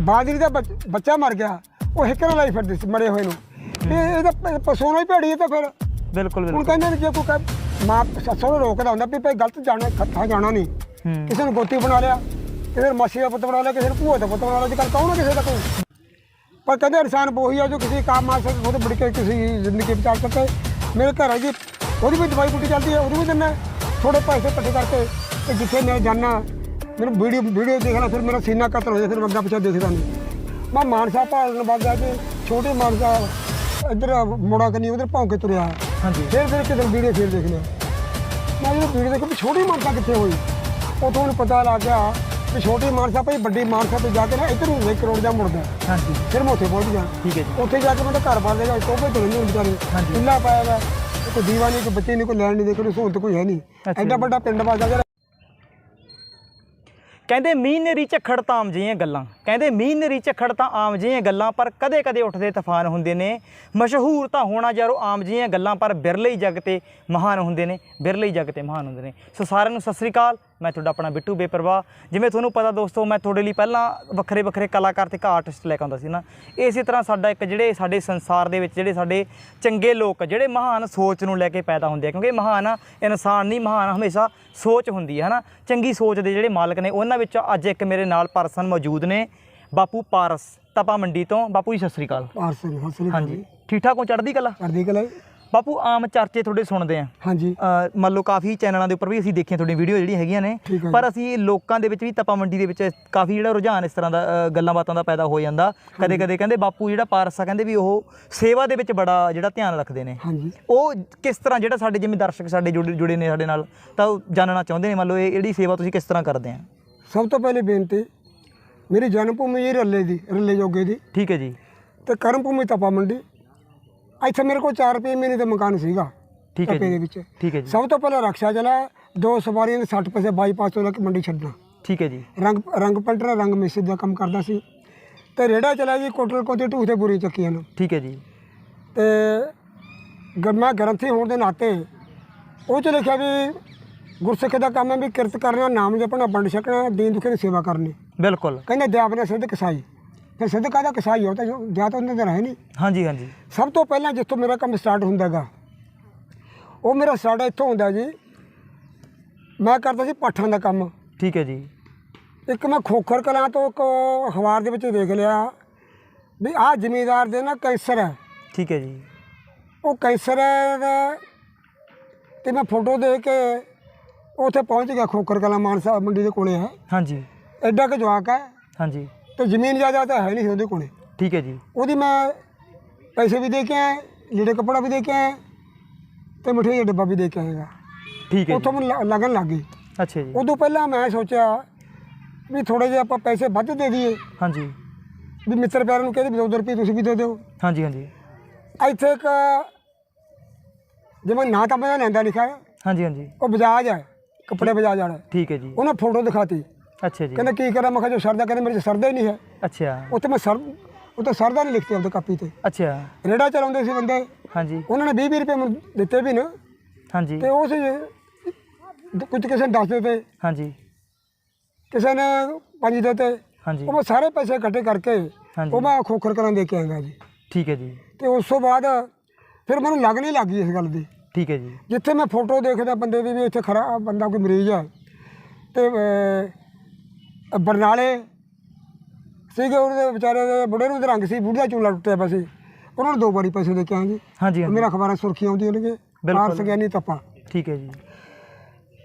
ਬਾਜਰੀ ਦਾ ਬੱਚ- ਬੱਚਾ ਮਰ ਗਿਆ। ਉਹ ਹਿੱਕ ਨਾਲ ਲਾਈ ਫਿਰਦੇ ਸੀ ਮਰੇ ਹੋਏ ਨੂੰ। ਤੇ ਇਹਦਾ ਪ- ਹੀ ਭੈੜੀ ਹੈ ਤਾਂ ਫਿਰ। ਬਿਲਕੁਲ ਹੁਣ ਬਿਲਕੁਲ ਕਹਿੰਦੇ ਨੇ ਜੇ ਕੋਈ ਕਹਿ- ਮਾਂ ਸੱਸੋਂ ਨੂੰ ਰੋਕਦਾ ਹੁੰਦਾ ਵੀ ਭਾਈ ਗਲਤ ਜਾਣਾ ਖੱਥਾ ਜਾਣਾ ਨਹੀਂ। ਹੂੰ। ਕਿਸੇ ਨੂੰ ਗੋਤੀ ਬਣਾ ਲਿਆ ਕਿਸੇ ਨੂੰ ਮਾਸੀ ਦਾ ਪੁੱਤ ਬਣਾ ਲਿਆ ਕਿਸੇ ਨੂੰ ਭੂਆ ਦਾ ਪੁੱਤ ਬਣਾ ਲਿਆ ਅੱਜ ਕੱਲ੍ਹ ਕੌਣ ਹੈ ਕਿਸੇ ਦਾ ਕੋਈ? ਪਰ ਕਹਿੰਦੇ ਇਨਸਾਨ ਬੋਹੀ ਆ ਜੋ ਕਿਸੇ ਕੰਮ ਆ ਸਕਦਾ ਉਹਦੇ ਬੜ ਕੇ ਕਿਸੇ ਜ਼ਿੰਦਗੀ ਬਚਾ ਸਕੇ। ਮੇਰੇ ਘਰ ਹੈ ਜੀ ਉਹਦੀ ਵੀ ਦਵਾਈ ਬੂਟੀ ਚੱਲਦੀ ਹੈ ਉਹਦੀ ਵੀ ਦਿੰਦਾ ਥੋੜੇ ਪੈਸੇ ਇਕੱਠੇ ਕਰਕੇ ਤੇ ਜਿੱਥੇ ਮੈਂ ਜਾਣਾ ਮੈਨੂੰ ਵੀਡੀਓ ਵੀਡੀਓ ਦੇਖਣਾ ਫਿਰ ਮੇਰਾ ਸੀਨਾ ਕਤਲ ਹੋ ਜਾਏ ਫਿਰ ਅੱਗਾ ਪਿੱਛੇ ਦੇਖਦਾ ਨਹੀਂ। ਮੈਂ ਮਾਨਸਾ ਭਾਲਣ ਵਗ ਕਿ ਛੋਟੇ ਮਾਨਸਾ ਇੱਧਰ ਮੋੜਾ ਕਨੀ ਉਧਰ ਭੌਂ ਕੇ ਤੁਰਿਆ। ਹਾਂਜੀ। ਫਿਰ ਫਿਰ ਕਿਤੇ ਵੀਡੀਓ ਫਿਰ ਦੇਖ ਲਿਆ। ਮੈਂ ਜਦੋਂ ਵੀਡੀਓ ਦੇਖੀ ਵੀ ਛੋਟੀ ਮਾਨਸਾ ਕਿੱਥੇ ਹੋਈ ਉਦੋਂ ਮੈਨੂੰ ਪਤਾ ਲੱਗ ਗਿਆ ਵੀ ਛੋਟੀ ਮਾਨਸਾ ਭਾਈ ਵੱਡੀ ਮਾਨਸਾ ਤੇ ਜਾ ਕੇ ਨਾ ਇੱਧਰ ਨੂੰ 1 ਕਰੋੜ ਦਾ ਮੁੜਦਾ। ਹਾਂਜੀ। ਫਿਰ ਮੈਂ ਉੱਥੇ ਪਹੁੰਚ ਗਿਆ। ਠੀਕ ਹੈ ਜੀ। ਉੱਥੇ ਜਾ ਕੇ ਮੈਂ ਤਾਂ ਘਰ ਬੰਦ ਹੈਗਾ ਟੋਪੇ ਤੇ ਨਹੀਂ ਵਿਚਾਰੇ। ਹਾਂਜੀ। ਇੱਲਾ ਪਾਇਆ ਵਾ ਕੋਈ ਦੀਵਾ ਨਹੀਂ ਕੋਈ ਬੱਚੇ ਨਹੀਂ ਕੋਈ ਲੈਣ ਨਹੀਂ ਦੇ ਕੋਈ ਸਹੂਲਤ ਕੋਈ ਹੈ ਨਹੀਂ ਐਡਾ ਜੀ। ਵੱਡਾ ਪਿੰਡ ਵਾਜਾ ਜਿਹੜਾ ਕਹਿੰਦੇ ਮੀਂਹ ਨੇਰੀ ਝੱਖੜ ਤਾਂ ਆਮ ਜਿਹੀਆਂ ਗੱਲਾਂ। ਕਹਿੰਦੇ ਮੀਂਹ ਨੇਰੀ ਝੱਖੜ ਤਾਂ ਆਮ ਜਿਹੀਆਂ ਗੱਲਾਂ, ਪਰ ਕਦੇ-ਕਦੇ ਉੱਠਦੇ ਤੂਫਾਨ ਹੁੰਦੇ ਨੇ। ਮਸ਼ਹੂਰ ਤਾਂ ਹੋਣਾ ਯਾਰੋ ਆਮ ਜਿਹੀਆਂ ਗੱਲਾਂ, ਪਰ ਬਿਰਲੇ ਹੀ ਜੱਗ ਤੇ ਮਹਾਨ ਹੁੰਦੇ ਨੇ। ਬਿਰਲੇ ਹੀ ਜੱਗ ਤੇ ਮਹਾਨ ਹੁੰਦੇ ਨੇ। ਸੋ ਸਾਰਿਆਂ ਨੂੰ ਸਤਿ ਸ੍ਰੀ ਅਕਾਲ। ਮੈਂ ਤੁਹਾਡਾ ਆਪਣਾ ਬਿੱਟੂ ਬੇਪਰਵਾਹ। ਜਿਵੇਂ ਤੁਹਾਨੂੰ ਪਤਾ ਦੋਸਤੋ ਮੈਂ ਤੁਹਾਡੇ ਲਈ ਪਹਿਲਾਂ ਵੱਖਰੇ ਵੱਖਰੇ ਕਲਾਕਾਰ ਤੇ ਆਰਟਿਸਟ ਲੈ ਕੇ ਆਉਂਦਾ ਸੀ ਨਾ। ਇਸੇ ਤਰ੍ਹਾਂ ਸਾਡਾ ਇੱਕ ਜਿਹੜੇ ਸਾਡੇ ਸੰਸਾਰ ਦੇ ਵਿੱਚ ਜਿਹੜੇ ਸਾਡੇ ਚੰਗੇ ਲੋਕ ਜਿਹੜੇ ਮਹਾਨ ਸੋਚ ਨੂੰ ਲੈ ਕੇ ਪੈਦਾ ਹੁੰਦੇ ਆ ਕਿਉਂਕਿ ਮਹਾਨ ਇਨਸਾਨ ਨਹੀਂ ਮਹਾਨ ਹਮੇਸ਼ਾ ਸੋਚ ਹੁੰਦੀ ਹੈ ਹਨਾ? ਚੰਗੀ ਸੋਚ ਦੇ ਜਿਹੜੇ ਮਾਲਕ ਨੇ ਉਹਨਾਂ ਵਿੱਚੋਂ ਅੱਜ ਇੱਕ ਮੇਰੇ ਨਾਲ ਪਰਸਨ ਮੌਜੂਦ ਨੇ ਬਾਪੂ ਪਾਰਸ ਤਪਾ ਮੰਡੀ ਤੋਂ। ਬਾਪੂ ਜੀ ਸਤਿ ਸ੍ਰੀ ਅਕਾਲ। ਪਾਰਸਲ ਹਸਰੀ ਹਾਂਜੀ। ਠੀਕ ਠਾਕ ਹੋ? ਚੜ੍ਹਦੀ ਕਲਾ? ਕਰਦੀ ਕਲਾ ਬਾਪੂ ਆਮ ਚਰਚੇ ਤੁਹਾਡੇ ਸੁਣਦੇ ਆ। ਹਾਂਜੀ। ਮੰਨ ਲਓ ਕਾਫੀ ਚੈਨਲਾਂ ਦੇ ਉੱਪਰ ਵੀ ਅਸੀਂ ਦੇਖੀਆਂ ਤੁਹਾਡੀਆਂ ਵੀਡੀਓ ਜਿਹੜੀਆਂ ਹੈਗੀਆਂ ਨੇ। ਪਰ ਅਸੀਂ ਲੋਕਾਂ ਦੇ ਵਿੱਚ ਵੀ ਤਪਾ ਮੰਡੀ ਦੇ ਵਿੱਚ ਕਾਫੀ ਜਿਹੜਾ ਰੁਝਾਨ ਇਸ ਤਰ੍ਹਾਂ ਦਾ ਗੱਲਾਂ ਬਾਤਾਂ ਦਾ ਪੈਦਾ ਹੋ ਜਾਂਦਾ। ਕਦੇ ਕਦੇ ਕਹਿੰਦੇ ਬਾਪੂ ਜਿਹੜਾ ਪਾਰਸ ਕਹਿੰਦੇ ਵੀ ਉਹ ਸੇਵਾ ਦੇ ਵਿੱਚ ਬੜਾ ਜਿਹੜਾ ਧਿਆਨ ਰੱਖਦੇ ਨੇ। ਹਾਂਜੀ। ਉਹ ਕਿਸ ਤਰ੍ਹਾਂ ਜਿਹੜਾ ਸਾਡੇ ਜਿਵੇਂ ਦਰਸ਼ਕ ਸਾਡੇ ਜੁੜੇ ਜੁੜੇ ਨੇ ਸਾਡੇ ਨਾਲ ਤਾਂ ਉਹ ਜਾਣਨਾ ਚਾਹੁੰਦੇ ਨੇ। ਮੰਨ ਲਓ ਇਹ ਜਿਹੜੀ ਸੇਵਾ ਤੁਸੀਂ ਕਿਸ ਤਰ੍ਹਾਂ ਕਰਦੇ ਆ? ਸਭ ਤੋਂ ਪਹਿਲੇ ਬੇਨਤੀ ਮੇਰੀ ਜਨਮ ਭੂਮੀ ਇਹ ਰੱਲੇ ਦੀ ਰੱਲੇ ਜੋਗੇ ਦੀ। ਠੀਕ ਹੈ ਜੀ। ਤੇ ਕਰਮ ਭੂਮੀ ਤਪਾ ਮੰਡੀ ਇੱਥੇ ਮੇਰੇ ਕੋਲ 4 ਰੁਪਏ ਮਹੀਨੇ ਦਾ ਮਕਾਨ ਸੀਗਾ ਠੀਕ ਹੈ ਦੇ ਜੀ। ਵਿੱਚ। ਠੀਕ ਹੈ ਜੀ। ਸਭ ਤੋਂ ਪਹਿਲਾਂ ਰਕਸ਼ਾ ਚਲਾ ਦੋ ਸਵਾਰੀਆਂ ਦੇ 60 ਪੈਸੇ ਬਾਈਪਾਸ ਤੋਂ ਲੈ ਕੇ ਮੰਡੀ ਛੱਡਣਾ। ਠੀਕ ਹੈ ਜੀ। ਰੰਗ ਰੰਗ ਪਲਟਣਾ ਰੰਗ ਮਿਸਤਰੀ ਦਾ ਕੰਮ ਕਰਦਾ ਸੀ। ਤੇ ਰੇੜਾ ਚਲਾ ਜੀ ਕੋਟਲ ਕੋਤੇ ਢੂਹ ਤੇ ਬੁਰੀ ਚੱਕੀਆਂ ਨੂੰ ਠੀਕ ਹੈ ਜੀ। ਤੇ ਗ- ਮੈਂ ਗ੍ਰੰਥੀ ਹੋਣ ਦੇ ਨਾਤੇ ਉਹ ਚ ਲਿਖਿਆ ਵੀ ਗੁਰਸਿੱਖ ਦਾ ਕੰਮ ਹੈ ਵੀ ਕਿਰਤ ਕਰਨਾ ਨਾਮ ਜਪਣਾ ਵੰਡ ਛਕਣਾ ਦੀਨ ਦੁਖੀ ਦੀ ਸੇਵਾ ਕਰਨੀ। ਬਿਲਕੁਲ। ਕਹਿੰਦੇ ਦਿਆ ਬਨੇ ਸਿੱਧ ਕਸਾਈ। ਫਿਰ ਸਿੱਧ ਕਾਹਦਾ ਕਸਾਈ ਹੋ ਤਾਂ ਜੋ ਦਿਆ ਤਾਂ ਉਹਨਾਂ ਦਾ ਰਹੇ ਨਹੀਂ। ਹਾਂਜੀ ਹਾਂਜੀ। ਸਭ ਤੋਂ ਪਹਿਲਾਂ ਜਿੱਥੋਂ ਮੇਰਾ ਕੰਮ ਸਟਾਰਟ ਹੁੰਦਾਗਾ ਉਹ ਮੇਰਾ ਸਟਾਰਟ ਇੱਥੋਂ ਹੁੰਦਾ ਜੀ। ਮੈਂ ਕਰਦਾ ਸੀ ਪਾਠਾਂ ਦਾ ਕੰਮ। ਠੀਕ ਹੈ ਜੀ। ਇੱਕ ਮੈਂ ਖੋਖਰ ਕਲਾਂ ਤੋਂ ਇੱਕ ਅਖਬਾਰ ਦੇ ਵਿੱਚ ਦੇਖ ਲਿਆ ਵੀ ਆਹ ਜ਼ਿਮੀਂਦਾਰ ਦੇ ਨਾ ਕੈਂਸਰ ਹੈ। ਠੀਕ ਹੈ ਜੀ। ਉਹ ਕੈਂਸਰ ਦਾ ਤੇ ਮੈਂ ਫੋਟੋ ਦੇ ਕੇ ਉੱਥੇ ਪਹੁੰਚ ਗਿਆ ਖੋਖਰ ਕਲਾਂ ਮਾਨਸਾ ਮੰਡੀ ਦੇ ਕੋਲੇ ਹੈ। ਹਾਂਜੀ। ਐਡਾ ਕੁ ਜਵਾਕ ਹੈ। ਹਾਂਜੀ। ਤੇ ਜ਼ਮੀਨ ਜ਼ਿਆਦਾ ਤਾਂ ਹੈ ਨਹੀਂ ਸੀ ਉਹਦੇ ਕੋਲੇ। ਠੀਕ ਹੈ ਜੀ। ਉਹਦੀ ਮੈਂ ਪੈਸੇ ਵੀ ਦੇ ਕੇ ਆਇਆ ਲੀੜੇ ਕੱਪੜਾ ਵੀ ਦੇ ਕੇ ਆਇਆ ਤੇ ਮਠਿਆਈ ਦਾ ਡੱਬਾ ਵੀ ਦੇ ਕੇ ਆਏਗਾ ਠੀਕ ਹੈ ਉੱਥੋਂ ਜੀ ਮੈਨੂੰ ਲ- ਲੱਗਣ ਲੱਗ ਗਈ। ਅੱਛਾ ਜੀ। ਉਦੋਂ ਪਹਿਲਾਂ ਮੈਂ ਸੋਚਿਆ ਵੀ ਥੋੜੇ ਜਿਹਾ ਆਪਾਂ ਪੈਸੇ ਵੱਧ ਦੇ ਦਈਏ। ਹਾਂਜੀ। ਵੀ ਮਿੱਤਰ ਪਿਆਰ ਨੂੰ ਕਹਿੰਦੇ ਵੀ 2 ਰੁਪਏ ਤੁਸੀਂ ਵੀ ਦੇ ਦਿਓ। ਹਾਂਜੀ ਹਾਂਜੀ। ਇੱਥੇ ਇੱਕ ਜਿਵੇਂ ਨਾਂ ਤਾਂ ਮੈਂ ਲੈਂਦਾ ਲਿਖਿਆ ਹੈ, ਹਾਂਜੀ ਹਾਂਜੀ। ਉਹ ਬਜਾਜ ਹੈ ਕੱਪੜੇ ਬਜਾਜ ਵਾਲਾ। ਠੀਕ ਹੈ ਜੀ। ਉਹਨੇ ਫੋਟੋ ਦਿਖਾਤੀ। ਅੱਛਾ ਜੀ। ਕਹਿੰਦਾ ਕੀ ਕਰਾਂ? ਮੈਂ ਕਿਹਾ ਜੋ ਸਰਦਾ ਕਹਿੰਦੇ ਮੇਰੇ 'ਚ ਸਰਦਾ ਹੀ ਨਹੀਂ ਹੈ। ਅੱਛਾ। ਉੱਥੇ ਮੈਂ ਸਰ ਉੱਥੇ ਸਰਦਾ ਨਹੀਂ ਲਿਖਤੀ ਆਪਦੇ ਕਾਪੀ ਤੇ। ਅੱਛਾ। ਰੇੜਾ ਚਲਾਉਂਦੇ ਸੀ ਬੰਦੇ। ਹਾਂਜੀ। ਉਹਨਾਂ ਨੇ 20 20 ਰੁਪਏ ਮੈਨੂੰ ਦਿੱਤੇ ਵੀ ਨਾ। ਹਾਂਜੀ। ਤੇ ਉਸ ਕੁਝ ਕਿਸੇ ਨੇ 10 ਦਿੱਤੇ। ਹਾਂਜੀ। ਕਿਸੇ ਨੇ 5 ਦਿੱਤੇ। ਹਾਂਜੀ। ਉਹ ਮੈਂ ਸਾਰੇ ਪੈਸੇ ਇਕੱਠੇ ਕਰਕੇ ਉਹ ਮੈਂ ਖੋਖਰ ਕਰਾਂ ਦੇ ਕੇ ਆਂਗਾ ਜੀ। ਠੀਕ ਹੈ ਜੀ। ਤੇ ਉਸ ਤੋਂ ਬਾਅਦ ਫਿਰ ਮੈਨੂੰ ਲੱਗ ਨਹੀਂ ਲੱਗੀ ਇਸ ਗੱਲ ਦੀ। ਠੀਕ ਹੈ ਜੀ। ਜਿੱਥੇ ਮੈਂ ਫੋਟੋ ਦੇਖਦਾ ਬੰਦੇ ਦੀ ਵੀ ਇੱਥੇ ਖਰਾ ਬੰਦਾ ਕੋਈ ਮਰੀਜ਼ ਹੈ। ਤੇ ਬਰਨਾਲੇ ਸੀਗੇ ਉਹਦੇ ਵਿਚਾਰੇ ਦੇ ਬੁੜੇ ਨੂੰ ਤਾਂ ਰੰਗ ਸੀ ਬੁੱਢਾ ਚੂਲਾ ਟੁੱਟਿਆ ਪਿਆ ਸੀ। ਉਹਨਾਂ ਨੂੰ ਦੋ ਵਾਰੀ ਪੈਸੇ ਦੇ ਕੇ ਜੀ ਹਾਂਜੀ ਹਾਂਜੀ। ਮੇਰਾ ਅਖਬਾਰਾਂ ਸੁਰਖੀਆਂ ਆਉਂਦੀਆਂ ਨੇ ਬਿਲਕੁਲ। ਪਾਰ ਸਗਿਆਨੀ ਤੱਪਾ। ਠੀਕ ਹੈ ਜੀ।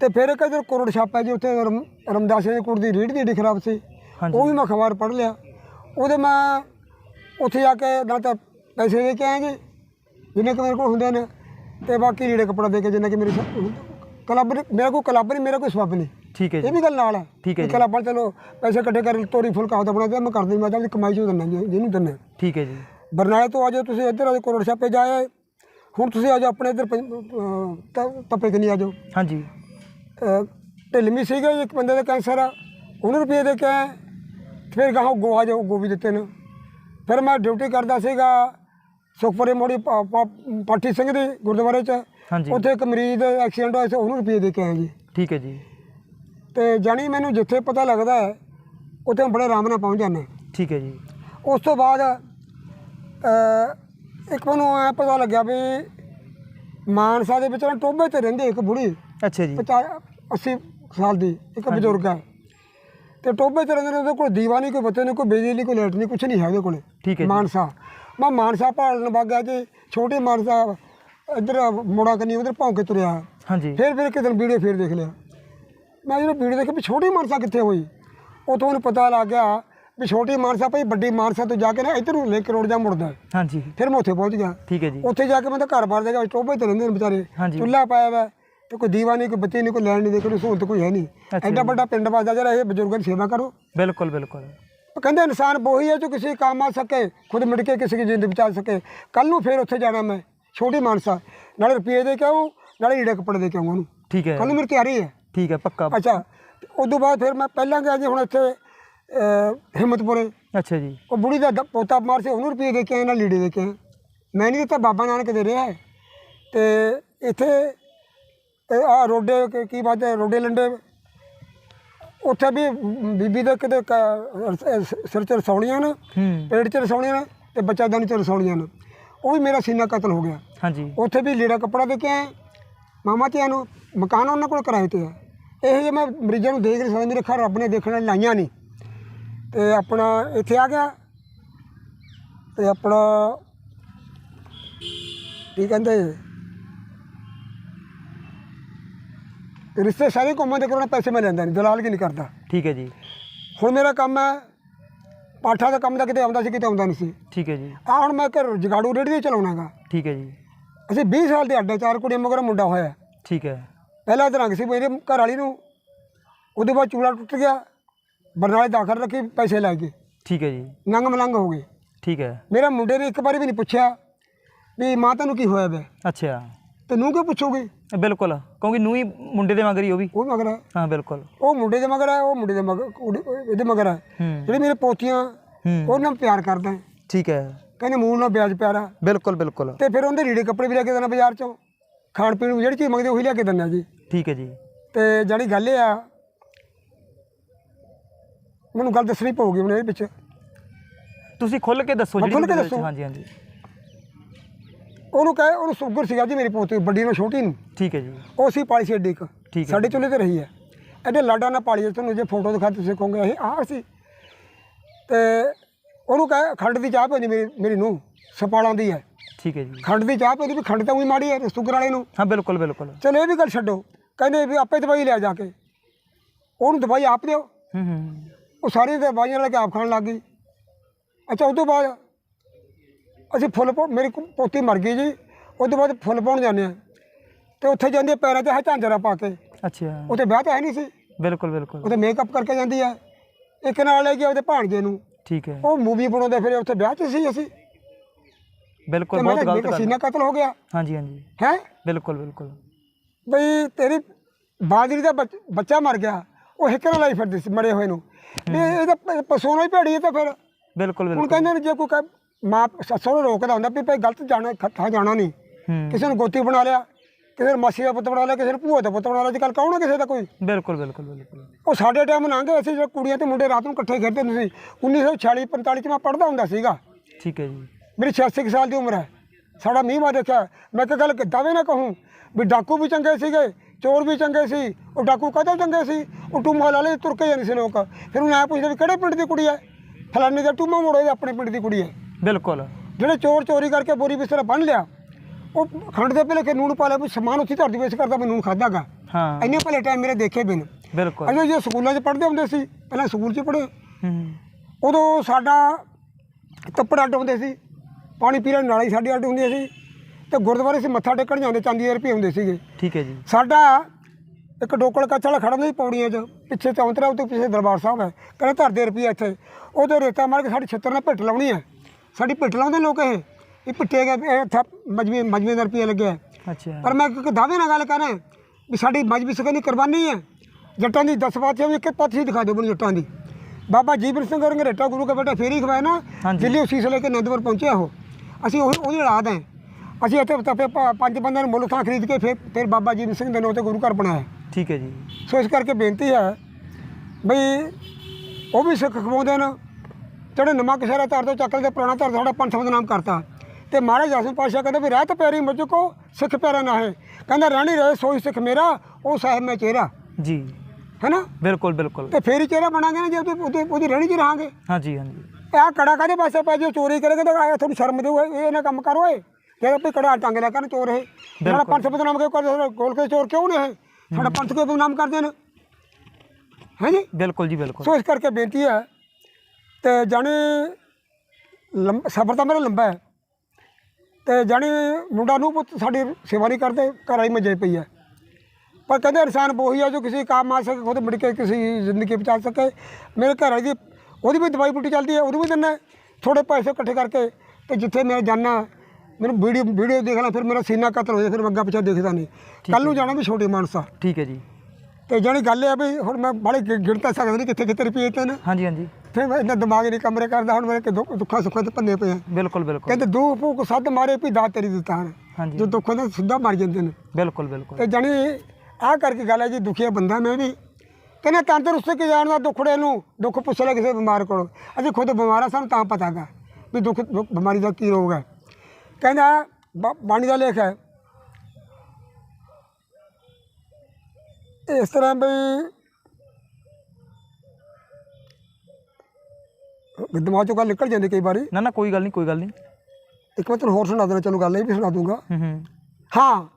ਤੇ ਫਿਰ ਇੱਕ ਇਧਰ ਕੋਰਟ ਛਾਪਾ ਜੀ ਉੱਥੇ ਰਮ- ਰਮਦਾਸ ਜੀ ਦੀ ਕੁੜੀ ਦੀ ਰੀੜ ਦੀ ਏਡੀ ਖਰਾਬ ਸੀ। ਉਹ ਵੀ ਮੈਂ ਅਖਬਾਰ ਪੜ੍ਹ ਲਿਆ। ਉਹਦੇ ਮੈਂ ਉੱਥੇ ਜਾ ਕੇ ਨਾ ਤਾਂ ਪੈਸੇ ਦੇ ਕੇ ਆਏ ਜੀ ਜਿੰਨੇ ਕਿ ਮੇਰੇ ਕੋਲ ਹੁੰਦੇ ਨੇ ਤੇ ਬਾਕੀ ਰੀੜੇ ਕੱਪੜਾ ਦੇ ਕੇ ਜਿੰਨਾ ਕਿ ਮੇਰੇ ਕਲੱਬ ਮੇਰਾ ਕੋਈ ਕਲੱਬ ਨਹੀਂ ਮੇਰਾ ਕੋਈ ਸਬੱਬ ਨਹੀਂ। ਠੀਕ ਹੈ ਇਹ ਜੀ। ਵੀ ਗੱਲ ਨਾਲ ਹੈ। ਠੀਕ ਹੈ ਜੀ। ਕਲੱਬਾਂ ਚਲੋ ਪੈਸੇ ਇਕੱਠੇ ਕਰ ਤੋਰੀ ਫੁਲਕਾ ਉਹਦਾ ਬਣਾ ਦਿਆ ਮੈਂ ਕਰ ਦਿੰਦਾ ਮੈਂ ਤਾਂ ਕਮਾਈ ਚੋਂ ਦਿੰਦਾ ਜੀ ਜਿਹਨੂੰ ਦਿੰਦਾ ਠੀਕ ਹੈ ਜੀ। ਬਰਨਾਲੇ ਤੋਂ ਆ ਜਾਓ ਤੁਸੀਂ ਇੱਧਰ ਆ ਜਾਓ ਕੋਰਟ ਛਾਪੇ ਜਾਏ ਹੁਣ ਤੁਸੀਂ ਆ ਜਾਓ ਆਪਣੇ ਇੱਧਰ ਤਪੇ ਕਨੀ ਆ ਜਾਓ। ਹਾਂਜੀ। ਢਿੱਲਮੀ ਸੀਗਾ ਇੱਕ ਬੰਦੇ ਦਾ ਕੈਂਸਰ ਆ ਉਹਨੂੰ ਰੁਪਏ ਦੇ ਕੇ। ਫਿਰ ਗਾਹਾਂ ਗੋਆ ਜੋ ਗੋਬੀ ਦਿੱਤੇ ਨੇ। ਫਿਰ ਮੈਂ ਡਿਊਟੀ ਕਰਦਾ ਸੀਗਾ ਸੁਖਪੁਰੇ ਮੋੜੀ ਪਾਠੀ ਸਿੰਘ ਦੀ ਗੁਰਦੁਆਰੇ 'ਚ। ਉੱਥੇ ਇੱਕ ਮਰੀਜ਼ ਐਕਸੀਡੈਂਟ ਹੋਇਆ ਸੀ ਉਹਨੂੰ ਰੁਪਏ ਦੇ ਕੇ ਆਏ ਜੀ। ਠੀਕ ਹੈ ਜੀ। ਤੇ ਜਾਣੀ ਮੈਨੂੰ ਜਿੱਥੇ ਪਤਾ ਲੱਗਦਾ ਹੈ ਉੱਥੇ ਮੈਂ ਬੜੇ ਆਰਾਮ ਨਾਲ ਪਹੁੰਚ ਜਾਂਦਾ। ਠੀਕ ਹੈ ਜੀ। ਉਸ ਤੋਂ ਬਾਅਦ ਅ, ਇੱਕ ਮੈਨੂੰ ਐ ਪਤਾ ਲੱਗਿਆ ਵੀ ਮਾਨਸਾ ਦੇ ਵਿੱਚ ਨਾ ਟੋਬੇ ਤੇ ਰਹਿੰਦੀ ਇੱਕ ਬੁੜੀ। ਅੱਛਾ ਜੀ। 50 80 ਸਾਲ ਦੀ ਇੱਕ ਬਜ਼ੁਰਗ ਹੈ। ਤੇ ਟੋਬੇ ਤੇ ਰਹਿੰਦੇ ਨੇ ਉਹਦੇ ਕੋਲ ਦੀਵਾ ਨਹੀਂ ਕੋਈ ਬੱਤੇ ਨਹੀਂ ਕੋਈ ਬਿਜਲੀ ਨਹੀਂ ਕੋਈ ਲਾਈਟ ਨਹੀਂ ਕੁਝ ਨਹੀਂ ਹੈ ਉਹਦੇ ਕੋਲੇ। ਠੀਕ ਹੈ ਜੀ। ਮਾਨਸਾ। ਮੈਂ ਮਾਨਸਾ ਭਾਲਣ ਵਗ ਗਿਆ ਜੀ ਛੋਟੇ ਮਾਨਸਾ ਇੱਧਰ ਮੋੜਾ ਕੰਨੀ ਉਧਰ ਭੌਂ ਕੇ ਤੁਰਿਆ। ਹਾਂਜੀ। ਫਿਰ ਫਿਰ ਕਿਤੇ ਵੀਡੀਓ ਫਿਰ ਦੇਖ ਲਿਆ। ਮੈਂ ਜਦੋਂ ਵੀਡੀਓ ਦੇਖੀ ਵੀ ਛੋਟੀ ਮਾਨਸਾ ਕਿੱਥੇ ਹੋਈ ਉਥੋਂ ਮੈਨੂੰ ਪਤਾ ਲੱਗ ਗਿਆ ਵੀ ਛੋਟੀ ਮਾਨਸਾ ਭਈ ਵੱਡੀ ਮਾਨਸਾ ਤੋਂ ਜਾ ਕੇ ਨਾ ਇੱਧਰ ਨੂੰ ਲਿੰਕ ਰੋਡ ਜਾ ਮੁੜਦਾ। ਹਾਂਜੀ। ਫਿਰ ਮੈਂ ਉੱਥੇ ਪਹੁੰਚ ਗਿਆ। ਠੀਕ ਹੈ ਜੀ। ਉੱਥੇ ਜਾ ਕੇ ਮੈਂ ਤਾਂ ਘਰ ਬਾਰ ਜਗ੍ਹਾ ਟੋਬੇ ਤੇ ਰਹਿੰਦੇ ਨੇ ਵਿਚਾਰੇ। ਚੁੱਲ੍ਹਾ ਪਾਇਆ ਵਾ ਤੇ ਕੋਈ ਦੀਵਾ ਨਹੀਂ ਕੋਈ ਬੱਤੀ ਨਹੀਂ ਕੋਈ ਲੈਣ ਨਹੀਂ ਦੇ ਕੋਈ ਸਹੂਲਤ ਕੋਈ ਹੈ ਨਹੀਂ। ਐਡਾ ਵੱਡਾ ਪਿੰਡ ਵਸਦਾ ਜਿਹੜਾ ਇਹ ਬਜ਼ੁਰਗਾਂ ਦੀ ਸੇਵਾ ਕਰੋ। ਬਿਲਕੁਲ ਬਿਲਕੁਲ। ਉਹ ਕਹਿੰਦੇ ਇਨਸਾਨ ਬੋਹੀ ਹੈ ਜੋ ਕਿਸੇ ਕੰਮ ਆ ਸਕੇ ਖੁਦ ਮਿਟ ਕੇ ਕਿਸੇ ਦੀ ਜ਼ਿੰਦਗੀ ਬਚਾ ਸਕੇ। ਕੱਲ ਨੂੰ ਫਿਰ ਉੱਥੇ ਜਾਣਾ ਮੈਂ ਛੋਟੀ ਮਾਨਸਾ। ਨਾਲੇ ਰੁਪਏ ਦੇ ਕੇ ਆਊਂ ਨਾਲੇ ਲੀੜੇ ਕੱਪੜੇ ਦੇ ਕੇ ਆਊਂ ਉਹਨੂੰ। ਠੀਕ ਹੈ। ਕੱਲ ਨੂੰ ਮੇਰੀ ਤਿਆਰੀ ਹੈ। ਠੀਕ ਹੈ ਪੱਕਾ। ਅੱਛਾ ਤੇ ਉਦੋਂ ਬਾਅਦ ਫਿਰ ਮੈਂ ਪਹਿਲਾਂ ਗਿਆ ਜੀ ਹੁਣ ਇੱਥੇ ਅਹ, ਹਿੰਮਤਪੁਰੇ। ਅੱਛਾ ਜੀ। ਉਹ ਬੁੜੀ ਦਾ ਦ- ਪੋਤਾ ਮਾਰ ਸੀ ਉਹਨੂੰ ਰੁਪਏ ਦੇ ਕੇ ਆਏ ਨਾਲ ਲੀੜੇ ਦੇ ਕੇ ਆਏ ਮੈਂ ਨਹੀਂ ਦਿੱਤਾ ਬਾਬਾ ਨਾਨਕ ਦੇ ਰਿਹਾ ਹੈ। ਤੇ ਇੱਥੇ ਆ ਰੋਡੇ ਕੀ- ਕੀ ਬਾਤ ਹੈ ਰੋਡੇ ਲੰਡੇ। ਉੱਥੇ ਵੀ ਬੀਬੀ ਦੇ ਕਿਤੇ ਕ- ਸ- ਸਿਰ 'ਚ ਰਸੌਲੀਆਂ ਨੇ ਹੂੰ। ਪੇਟ 'ਚ ਰਸੌਲੀਆਂ ਨੇ ਤੇ ਬੱਚਾ ਦਾਨੀ 'ਚ ਰਸੌਲੀਆਂ ਨੇ ਉਹ ਵੀ ਮੇਰਾ ਸੀਨਾ ਕਤਲ ਹੋ ਗਿਆ। ਹਾਂਜੀ। ਉੱਥੇ ਵੀ ਲੀੜਾ ਕੱਪੜਾ ਦੇ ਕੇ ਆਏ ਮਾਮਾ ਧੀਆਂ ਨੂੰ ਮਕਾਨ ਉਹਨਾਂ ਕੋਲ ਕਿਰਾਏ ਤੇ ਆ ਇਹ ਜੇ ਮੈਂ ਮਰੀਜ਼ਾਂ ਨੂੰ ਦੇਖ ਨਹੀਂ ਸਕਦਾ ਮੇਰੇ ਘਰ ਰੱਬ ਨੇ ਦੇਖਣ ਲਾਈਆਂ ਨਹੀਂ। ਤੇ ਆਪਣਾ ਇੱਥੇ ਆ ਗਿਆ। ਤੇ ਆਪਣਾ ਕੀ ਕਹਿੰਦੇ? ਰਿਸ਼ਤੇ ਸਾਰੇ ਕੰਮਾਂ ਦੇ ਕਰਾਉਣਾ ਪੈਸੇ ਮੈਂ ਲੈਂਦਾ ਨਹੀਂ ਦਲਾਲ ਕੀ ਨਹੀਂ ਕਰਦਾ। ਠੀਕ ਹੈ ਜੀ। ਹੁਣ ਮੇਰਾ ਕੰਮ ਹੈ ਪਾਠਾ ਦਾ ਕੰਮ ਦਾ ਕਿਤੇ ਆਉਂਦਾ ਸੀ ਕਿਤੇ ਆਉਂਦਾ ਨਹੀਂ ਸੀ। ਠੀਕ ਹੈ ਜੀ। ਆ ਹੁਣ ਮੈਂ ਘਰ ਜਗਾੜੂ ਰੇੜੀ ਚਲਾਉਣਾਗਾ ਠੀਕ ਹੈ ਜੀ। ਅਸੀਂ 20 ਸਾਲ ਦੇ ਅੱਡੇ ਚਾਰ ਕੁੜੀਆਂ ਮਗਰ ਮੁੰਡਾ ਹੋਇਆ। ਠੀਕ ਹੈ। ਪਹਿਲਾਂ ਤਾਂ ਰੰਗ ਸੀ ਮੇਰੇ ਘਰ ਵਾਲੀ ਨੂੰ। ਉਹਦੇ ਬਾਅਦ ਚੂੜਾ ਟੁੱਟ ਗਿਆ। ਬਰਨਾਲੇ ਦਾਖਲ ਰੱਖੀ ਪੈਸੇ ਲੈ ਗਏ। ਠੀਕ ਹੈ ਜੀ। ਨੰਗ ਮਲੰਗ ਹੋ ਗਏ। ਠੀਕ ਹੈ। ਮੇਰਾ ਮੁੰਡੇ ਨੇ ਇੱਕ ਵਾਰੀ ਵੀ ਨਹੀਂ ਪੁੱਛਿਆ ਵੀ ਮਾਂ ਤੈਨੂੰ ਕੀ ਹੋਇਆ ਵੇ ਅੱਛਾ। ਤੈਨੂੰ ਕਿਉਂ ਪੁੱਛੋਗੇ? ਬਿਲਕੁਲ। ਕਿਉਂਕਿ ਨੂੰ ਹੀ ਮੁੰਡੇ ਦੇ ਮਗਰ ਹੀ ਉਹ ਵੀ। ਉਹ ਮਗਰ ਹੈ ਹਾਂ ਬਿਲਕੁਲ। ਉਹ ਮੁੰਡੇ ਦੇ ਮਗਰ ਹੈ ਉਹ ਮੁੰਡੇ ਦੇ ਮਗਰ ਇਹਦੇ ਮਗਰ ਹੈ। ਜਿਹੜੇ ਮੇਰੇ ਪੋਤੀਆਂ ਉਹਨਾਂ ਨਾਲ ਪਿਆਰ ਕਰਦਾ। ਠੀਕ ਹੈ। ਕਹਿੰਦੇ ਮੂਲ ਨਾਲ ਵਿਆਜ ਪਿਆਰਾ ਬਿਲਕੁਲ ਬਿਲਕੁਲ। ਤੇ ਫਿਰ ਉਹਦੇ ਰੀੜੇ ਕੱਪੜੇ ਵੀ ਲੈ ਕੇ ਦੇਣਾ ਬਾਜ਼ਾਰ ਚੋਂ। ਖਾਣ ਪੀਣ ਨੂੰ ਜਿਹੜੀ ਚੀਜ਼ ਮੰਗਦੇ ਉਹੀ ਲੈ ਕੇ ਦਿੰਦਾ ਜੀ। ਠੀਕ ਹੈ ਜੀ। ਤੇ ਜਿਹੜੀ ਗੱਲ ਇਹ ਆ ਮੈਨੂੰ ਗੱਲ ਦੱਸਣੀ ਪਊਗੀ ਹੁਣ ਇਹਦੇ ਵਿੱਚ। ਤੁਸੀਂ ਖੁੱਲ ਕੇ ਦੱਸੋ ਜਿਹੜੀ ਖੁੱਲ੍ਹ ਕੇ ਤੁਹਾਡੇ ਵਿੱਚ- ਦੱਸੂ? ਹਾਂਜੀ ਹਾਂਜੀ। ਉਹਨੂੰ ਕਹੇ ਉਹਨੂੰ ਸ਼ੂਗਰ ਸੀਗਾ ਜੀ ਮੇਰੀ ਪੋਤੀ ਵੱਡੀ ਨੂੰ ਛੋਟੀ ਨੂੰ। ਠੀਕ ਹੈ ਜੀ। ਉਹ ਸੀ ਪਾਲੀ ਸੀ ਏਡੀ ਇੱਕ। ਠੀਕ ਹੈ। ਸਾਡੇ ਚੁੱਲ੍ਹੇ ਤੇ ਰਹੀ ਹੈ। ਐਡੇ ਲਾਡਾ ਨਾਲ ਪਾਲੀ ਹੈ, ਤੁਹਾਨੂੰ ਜੇ ਫੋਟੋ ਦਿਖਾ ਤੁਸੀਂ ਕਹੋਗੇ ਇਹ ਆਹ ਸੀ। ਤੇ ਉਹਨੂੰ ਕਹੇ ਖੰਡ ਦੀ ਚਾਹ ਪੈਂਦੀ ਮੇਰੀ ਮੇਰੀ ਨੂੰ ਸਪਾਲਾਂ ਦੀ ਹੈ। ਠੀਕ ਹੈ ਜੀ। ਖੰਡ ਦੀ ਚਾਹ ਪੈਂਦੀ ਵੀ ਖੰਡ ਤਾਂ ਉਹੀ ਮਾੜੀ ਹੈ ਸ਼ੂਗਰ ਵਾਲੇ ਨੂੰ। ਹਾਂ ਬਿਲਕੁਲ ਬਿਲਕੁਲ। ਚਲੋ ਇਹ ਵੀ ਗੱਲ ਛੱਡੋ। ਕਹਿੰਦੇ ਵੀ ਆਪੇ ਦਵਾਈ ਲਿਆ ਜਾ ਕੇ। ਉਹਨੂੰ ਦਵਾਈ ਆਪ ਦਿਓ। ਹੂੰ ਹੂੰ। ਉਹ ਸਾਰੀ ਦਵਾਈਆਂ ਲੈ ਕੇ ਆਪ ਖਾਣ ਲੱਗ ਗਈ। ਅੱਛਾ ਉਸ ਤੋਂ ਬਾਅਦ ਅਸੀਂ ਫੁੱਲ ਪਾ ਮੇਰੀ ਪੋਤੀ ਮਰ ਗਈ ਜੀ। ਉਸ ਤੋਂ ਬਾਅਦ ਫੁੱਲ ਪਾਉਣ ਜਾਂਦੇ ਆ ਤੇ ਉੱਥੇ ਜਾਂਦੀ ਪੈਰਾਂ ਤੇ ਹੈ ਝਾਂਜਰਾ ਪਾ ਕੇ। ਅੱਛਾ। ਉੱਥੇ ਵਿਆਹ ਤਾਂ ਹੈ ਨਹੀਂ ਸੀ। ਬਿਲਕੁਲ ਬਿਲਕੁਲ। ਉੱਥੇ ਮੇਕਅਪ ਕਰਕੇ ਜਾਂਦੀ ਆ ਇੱਕ ਨਾਲ ਲੈ ਗਿਆ ਉਹਦੇ ਭਾਣਜੇ ਨੂੰ। ਠੀਕ ਹੈ। ਉਹ ਮੂਵੀ ਬਣਾਉਂਦੇ ਫਿਰ ਉੱਥੇ ਵਿਆਹ 'ਚ ਸੀ ਅਸੀਂ। ਬਿਲਕੁਲ ਬਹੁਤ ਗਲਤ ਗੱਲ ਸੀਨਾ ਕਤਲ ਹੋ ਗਿਆ। ਹਾਂਜੀ ਹਾਂਜੀ। ਹੈ? ਬਿਲਕੁਲ ਬਿਲਕੁਲ। ਬਈ ਤੇਰੀ ਬਾਜਰੀ ਦਾ ਬੱਚ- ਬੱਚਾ ਮਰ ਗਿਆ। ਉਹ ਹਿੱਕ ਨਾਲ ਲਾਈ ਫਿਰਦੀ ਸੀ ਮਰੇ ਹੋਏ ਨੂੰ। ਵੀ ਇਹ ਤਾਂ ਪਸੋਣਾ ਹੀ ਭੇੜੀ ਹੈ ਤਾਂ ਫਿਰ। ਬਿਲਕੁਲ ਹੁਣ ਬਿਲਕੁਲ। ਕਹਿੰਦੇ ਨੇ ਜੇ ਕੋਈ ਕਹਿ- ਮਾਂ ਸੱਸੋਂ ਨੂੰ ਰੋਕਦਾ ਹੁੰਦਾ ਵੀ ਭਾਈ ਗਲਤ ਜਾਣਾ ਖੱਥਾ ਜਾਣਾ ਨਹੀਂ। ਹੂੰ। ਕਿਸੇ ਨੂੰ ਗੋਤੀ ਬਣਾ ਲਿਆ ਕਿਸੇ ਨੂੰ ਮਾਸੀ ਦਾ ਪੁੱਤ ਬਣਾ ਲਿਆ ਕਿਸੇ ਨੂੰ ਭੂਆ ਦਾ ਪੁੱਤ ਬਣਾ ਲਿਆ ਅੱਜ ਕੱਲ੍ਹ ਕੌਣ ਹੈ ਕਿਸੇ ਦਾ ਕੋਈ? ਬਿਲਕੁਲ ਬਿਲਕੁਲ ਬਿਲਕੁਲ। ਉਹ ਸਾਡੇ ਟਾਈਮ ਲੰਘੇ ਅਸੀਂ ਜਦੋਂ ਕੁੜੀਆਂ ਤੇ ਮੁੰਡੇ ਰਾਤ ਨੂੰ ਇਕੱਠੇ ਖੇਡਦੇ ਹੁੰਦੇ ਸੀ। 1946 45 ਚ ਮੈਂ ਪੜ੍ਹਦਾ ਹੁੰਦਾ ਸੀਗਾ। ਠੀਕ ਹੈ ਜੀ। ਮੇਰੀ 86 ਕੁ ਸਾਲ ਦੀ ਉਮਰ ਹੈ। ਸਾਡਾ ਮੀਂਹ ਮਾ ਦੇਖਿਆ। ਮੈਂ ਇੱਕ ਗੱਲ ਦਾਵੇ ਨਾ ਕਹੂੰ। ਵੀ ਡਾਕੂ ਵੀ ਚੰਗੇ ਸੀਗੇ ਚੋਰ ਵੀ ਚੰਗੇ ਸੀ ਉਹ ਡਾਕੂ ਕਦੋਂ ਚੰਗੇ ਸੀ? ਉਹ ਟੂਮਾ ਵਾਲੇ ਤੁਰ ਕੇ ਜਾਂਦੇ ਸੀ ਲੋਕ ਫਿਰ ਉਹਨੂੰ ਐ ਪੁੱਛਦੇ ਵੀ ਕਿਹੜੇ ਪਿੰਡ ਦੀ ਕੁੜੀ ਹੈ ਫਲਾਨੀ ਦਾ ਟੂਮਾ ਮੋੜੋ ਇਹ ਆਪਣੇ ਪਿੰਡ ਦੀ ਕੁੜੀ ਹੈ ਬਿਲਕੁਲ। ਜਿਹੜੇ ਚੋਰ ਚੋਰੀ ਕਰਕੇ ਬੋਰੀ ਬਿਸਤਰਾ ਬੰਨ ਲਿਆ ਉਹ ਖੰਡ ਦੇ ਪਹਿਲੇ ਕਿ ਨੂਣ ਪਾ ਲਿਆ ਵੀ ਸਮਾਨ ਉੱਥੇ ਧਰਦੀ ਵੇਚ ਕਰਦਾ ਮੈਂ ਨੂਣ ਖਾਦਾਗਾ ਹਾਂ। ਇੰਨੇ ਭਲੇ ਟਾਈਮ ਮੇਰੇ ਦੇਖੇ ਬਿਨ। ਬਿਲਕੁਲ। ਅਜੇ ਜੇ ਸਕੂਲਾਂ 'ਚ ਪੜ੍ਹਦੇ ਹੁੰਦੇ ਸੀ ਪਹਿਲਾਂ ਸਕੂਲ 'ਚ ਪੜ੍ਹੇ। ਹੂੰ। ਉਦੋਂ ਸਾਡਾ ਕੱਪੜਾ ਅੱਡ ਹੁੰਦੇ ਸੀ ਪਾਣੀ ਪੀਣ ਨਾਲੀ ਸਾਡੀ ਅੱਡ ਹੁੰਦੀ ਸੀ। ਤੇ ਗੁਰਦੁਆਰੇ ਸੀ ਮੱਥਾ ਟੇਕਣ ਜਾਂਦੇ ਚਾਂਦੀ ਦੇ ਰੁਪਏ ਹੁੰਦੇ ਸੀਗੇ। ਠੀਕ ਹੈ ਜੀ। ਸਾਡਾ ਇੱਕ ਡੋਕਲ ਕੱਚ ਵਾਲਾ ਖੜਾ ਹੁੰਦਾ ਸੀ ਪੌੜੀਆਂ 'ਚ ਪਿੱਛੇ ਚੌਂਤਰਾ ਉੱਤੇ ਪਿੱਛੇ ਦਰਬਾਰ ਸਾਹਿਬ ਹੈ। ਕਹਿੰਦੇ ਧਰਦੇ ਰੁਪਏ ਇੱਥੇ। ਉਹਦੇ ਰੇਤਾ ਮਾਰ ਕੇ ਸਾਡੀ ਛੱਤਰ ਨਾਲ ਪਿੱਟ ਲਾਉਣੀ ਹੈ। ਸਾਡੀ ਪਿੱਟ ਲਾਉਂਦੇ ਲੋਕ ਇਹ। ਇਹ ਪਿੱਟੇ ਗਏ ਇਹ ਥਾ ਮਜਮੇ ਮਜਮੇ ਦਾ ਰੁਪਏ ਲੱਗਿਆ। ਅੱਛਾ। ਪਰ ਮੈਂ ਇੱਕ ਦਾਅਵੇ ਨਾਲ ਗੱਲ ਕਰਾਂ ਵੀ ਸਾਡੀ ਮਜਬੀ ਸਕਨੀ ਕੁਰਬਾਨੀ ਹੈ। ਜੱਟਾਂ ਦੀ 10 ਪਾਤਸ਼ਾਹ ਵੀ ਇੱਕ ਪਾਤਸ਼ਾਹ ਦਿਖਾ ਦਿਓ ਮੈਨੂੰ ਜੱਟਾਂ ਦੀ। ਬਾਬਾ ਜੀਵਨ ਸਿੰਘ ਔਰ ਰੇਟਾ ਗੁਰੂ ਕੇ ਬੇਟਾ ਫੇਰ ਖਵਾਇਆ ਨਾ। ਦਿੱਲੀ ਉਸੀਸ ਲੈ ਕੇ ਅਨੰਦਪੁਰ ਪਹੁੰਚਿਆ ਉਹ। ਅਸੀਂ ਉਹ ਉਹਦੀ ਔਲਾਦ ਹੈ। ਅਸੀਂ ਇੱਥੇ ਤਪੇ ਪ- ਪੰਜ ਬੰਦਿਆਂ ਨੂੰ ਮੁੱਲ ਥਾਂ ਖਰੀਦ ਕੇ ਫਿਰ ਫਿਰ ਬਾਬਾ ਜੀਵਨ ਸਿੰਘ ਦੇ ਨਾਂ ਤੇ ਗੁਰੂ ਘਰ ਬਣਾਇਆ। ਠੀਕ ਹੈ ਜੀ। ਸੋ ਇਸ ਕਰਕੇ ਬੇਨਤੀ ਹੈ ਬਈ ਉਹ ਵੀ ਸਿੱਖ ਖਵਾਉਂਦੇ ਨੇ ਜਿਹੜੇ ਨਵਾਂ ਕਿਸ਼ੋਰਾ ਧਰ ਤੋਂ ਚੱਕਰ ਦੇ ਪੁਰਾਣਾ ਧਰ ਸਾਡਾ ਪੰਥ ਬਦਨਾਮ ਕਰਤਾ। ਤੇ ਮਹਾਰਾਜ ਜਸਨ ਪਾਸ਼ਾ ਕਹਿੰਦੇ ਵੀ ਰਹਿਤ ਪਿਆਰੀ ਮੁਝ ਕੋ ਸਿੱਖ ਪਿਆਰਾ ਨਾ ਹੈ ਕਹਿੰਦਾ ਰਹਿਣੀ ਰਹੇ ਸੋਈ ਸਿੱਖ ਮੇਰਾ ਉਹ ਸਾਹਿਬ ਮੈਂ ਚਿਹਰਾ ਜੀ। ਹੈਨਾ? ਬਿਲਕੁਲ ਬਿਲਕੁਲ। ਤੇ ਫੇਰ ਹੀ ਚਿਹਰਾ ਬਣਾਂਗੇ ਨਾ ਜੇ ਉਹਦੀ- ਉਹਦੀ ਰਹਿਣੀ ਚ ਰਹਾਂਗੇ। ਹਾਂਜੀ ਹਾਂਜੀ। ਇਹ ਕੜਾ ਕਾਦੇ ਪਾਸੇ ਪੈ ਜੇ ਚੋਰੀ ਕਰੇਗਾ ਤਾਂ ਆਇਆ ਤੁਹਾਨੂੰ ਸ਼ਰਮ ਇਹ ਇਹ ਨਾ ਕੰਮ ਕਰੋ ਏ ਜੇ ਆਪੇ ਕੜਾ ਟੰਗ ਲਿਆ ਕਰਨ ਚੋਰ ਇਹ। ਸਾਡਾ ਪੰਥ ਬਦਨਾਮ ਕਿਉਂ ਕਰਦੇ ਗੋਲ ਕੇ ਚੋਰ ਕਿਉਂ ਨੇ ਇਹ? ਸਾਡਾ ਪੰਥ ਕਿਉਂ ਬਦਨਾਮ ਕਰਦੇ ਨੇ? ਹੈ ਜੀ? ਬਿਲਕੁਲ ਜੀ ਬਿਲਕੁਲ। ਸੋ ਇਸ ਕਰਕੇ ਬੇਨਤੀ ਹੈ ਤੇ ਜਾਣੀ ਸਫ਼ਰ ਤਾਂ ਮੇਰਾ ਲੰਬਾ ਹੈ। ਤੇ ਜਾਣੀ ਮੁੰਡਾ ਨੂੰ ਪੁੱਤ ਸਾਡੀ ਸੇਵਾ ਨਹੀਂ ਕਰਦੇ ਘਰ ਆਈ ਮਜੇ ਪਈ ਹੈ। ਪਰ ਕਹਿੰਦੇ ਇਨਸਾਨ ਉਹੀ ਹੈ ਜੋ ਕਿਸੇ ਕੰਮ ਆ ਸਕੇ ਖੁਦ ਮਿਲ ਕੇ ਕਿਸੇ ਜ਼ਿੰਦਗੀ ਬਚਾ ਸਕੇ। ਮੇਰੇ ਘਰ ਵਾਲੀ ਦੀ ਉਹਦੀ ਵੀ ਦਵਾਈ ਬੂਟੀ ਚੱਲਦੀ ਹੈ ਉਹਨੂੰ ਵੀ ਦਿੰਦਾ ਥੋੜੇ ਪੈਸੇ ਇਕੱਠੇ ਕਰਕੇ ਤੇ ਜਿੱਥੇ ਮੈਂ ਜਾਣਾ ਮੈਨੂੰ ਵੀਡੀਓ ਵੀਡੀਓ ਦੇਖ ਲਾਂ ਫਿਰ ਮੇਰਾ ਸੀਨਾ ਕਤਲ ਹੋ ਜਾਏ ਫਿਰ ਮੈਂ ਅੱਗਾ ਪਿੱਛੇ ਦੇਖਦਾ ਨਹੀਂ। ਕੱਲ ਨੂੰ ਜਾਣਾ ਵੀ ਛੋਟੀ ਮਾਨਸਾ। ਠੀਕ ਹੈ ਜੀ। ਤੇ ਜਾਣੀ ਗੱਲ ਇਹ ਆ ਵੀ ਹੁਣ ਮੈਂ ਬਾਲੇ ਗਿਣ ਤਾਂ ਸਕਦਾ ਨਹੀਂ ਕਿੱਥੇ ਕਿੱਥੇ ਰੁਪਏ ਤੇ ਨੇ। ਹਾਂਜੀ ਹਾਂਜੀ। ਫਿਰ ਮੈਂ ਇੰਨਾ ਦਿਮਾਗ ਨਹੀਂ ਕਮਰੇ ਕਰਦਾ ਹੁਣ ਮੇਰੇ ਕਿ ਦੁੱਖ- ਸੁੱਖਾਂ ਤੇ ਪੰਨੇ ਪਏ ਆ। ਬਿਲਕੁਲ ਬਿਲਕੁਲ। ਕਹਿੰਦੇ ਦੋ ਭੂਕ ਸੱਦ ਮਾਰੇ ਵੀ ਦਾ ਤੇਰੀ ਦਿੱਤਾ ਹਨ। ਹਾਂਜੀ। ਜੋ ਦੁੱਖ ਹੁੰਦਾ ਸਿੱਧਾ ਮਰ ਜਾਂਦੇ ਨੇ। ਬਿਲਕੁਲ ਬਿਲਕੁਲ। ਤੇ ਜਾਣੀ ਆਹ ਕਰਕੇ ਗੱਲ ਹੈ ਜੀ ਦੁਖੀਆ ਬੰਦਾ ਮੈਂ ਵੀ। ਕਹਿੰਦੇ ਤੰਦਰੁਸਤ ਕਿ ਜਾਣਦਾ ਦੁਖੜੇ ਨੂੰ ਦੁੱਖ ਪੁੱਛ ਲੈ ਕਿਸੇ ਬਿਮਾਰ ਕੋਲੋਂ। ਅਸੀਂ ਖੁਦ ਬਿਮਾਰ ਆ ਸਾਨੂੰ ਤਾਂ ਪਤਾ ਗਾ ਵੀ ਦੁੱਖ- ਬਿਮਾਰੀ ਦਾ ਕੀ ਰੋਗ ਹੈ। ਕਹਿੰਦਾ ਬਾਣੀ ਦਾ ਲੇਖ ਹੈ। ਇਸ ਤਰ੍ਹਾਂ ਵੀ ਦਿਮਾਗ ਚੋਂ ਗੱਲ ਨਿਕਲ ਜਾਂਦੀ ਕਈ ਵਾਰੀ। ਨਾ ਨਾ ਕੋਈ ਗੱਲ ਨਹੀਂ ਕੋਈ ਗੱਲ ਨਹੀਂ। ਇੱਕ ਮੈਂ ਤੁਹਾਨੂੰ ਹੋਰ ਸੁਣਾ ਦੇਣਾ ਚਲੋ ਗੱਲ ਇਹ ਵੀ ਸੁਣਾ ਦੂੰਗਾ। ਹੂੰ ਹੂੰ। ਹਾਂ।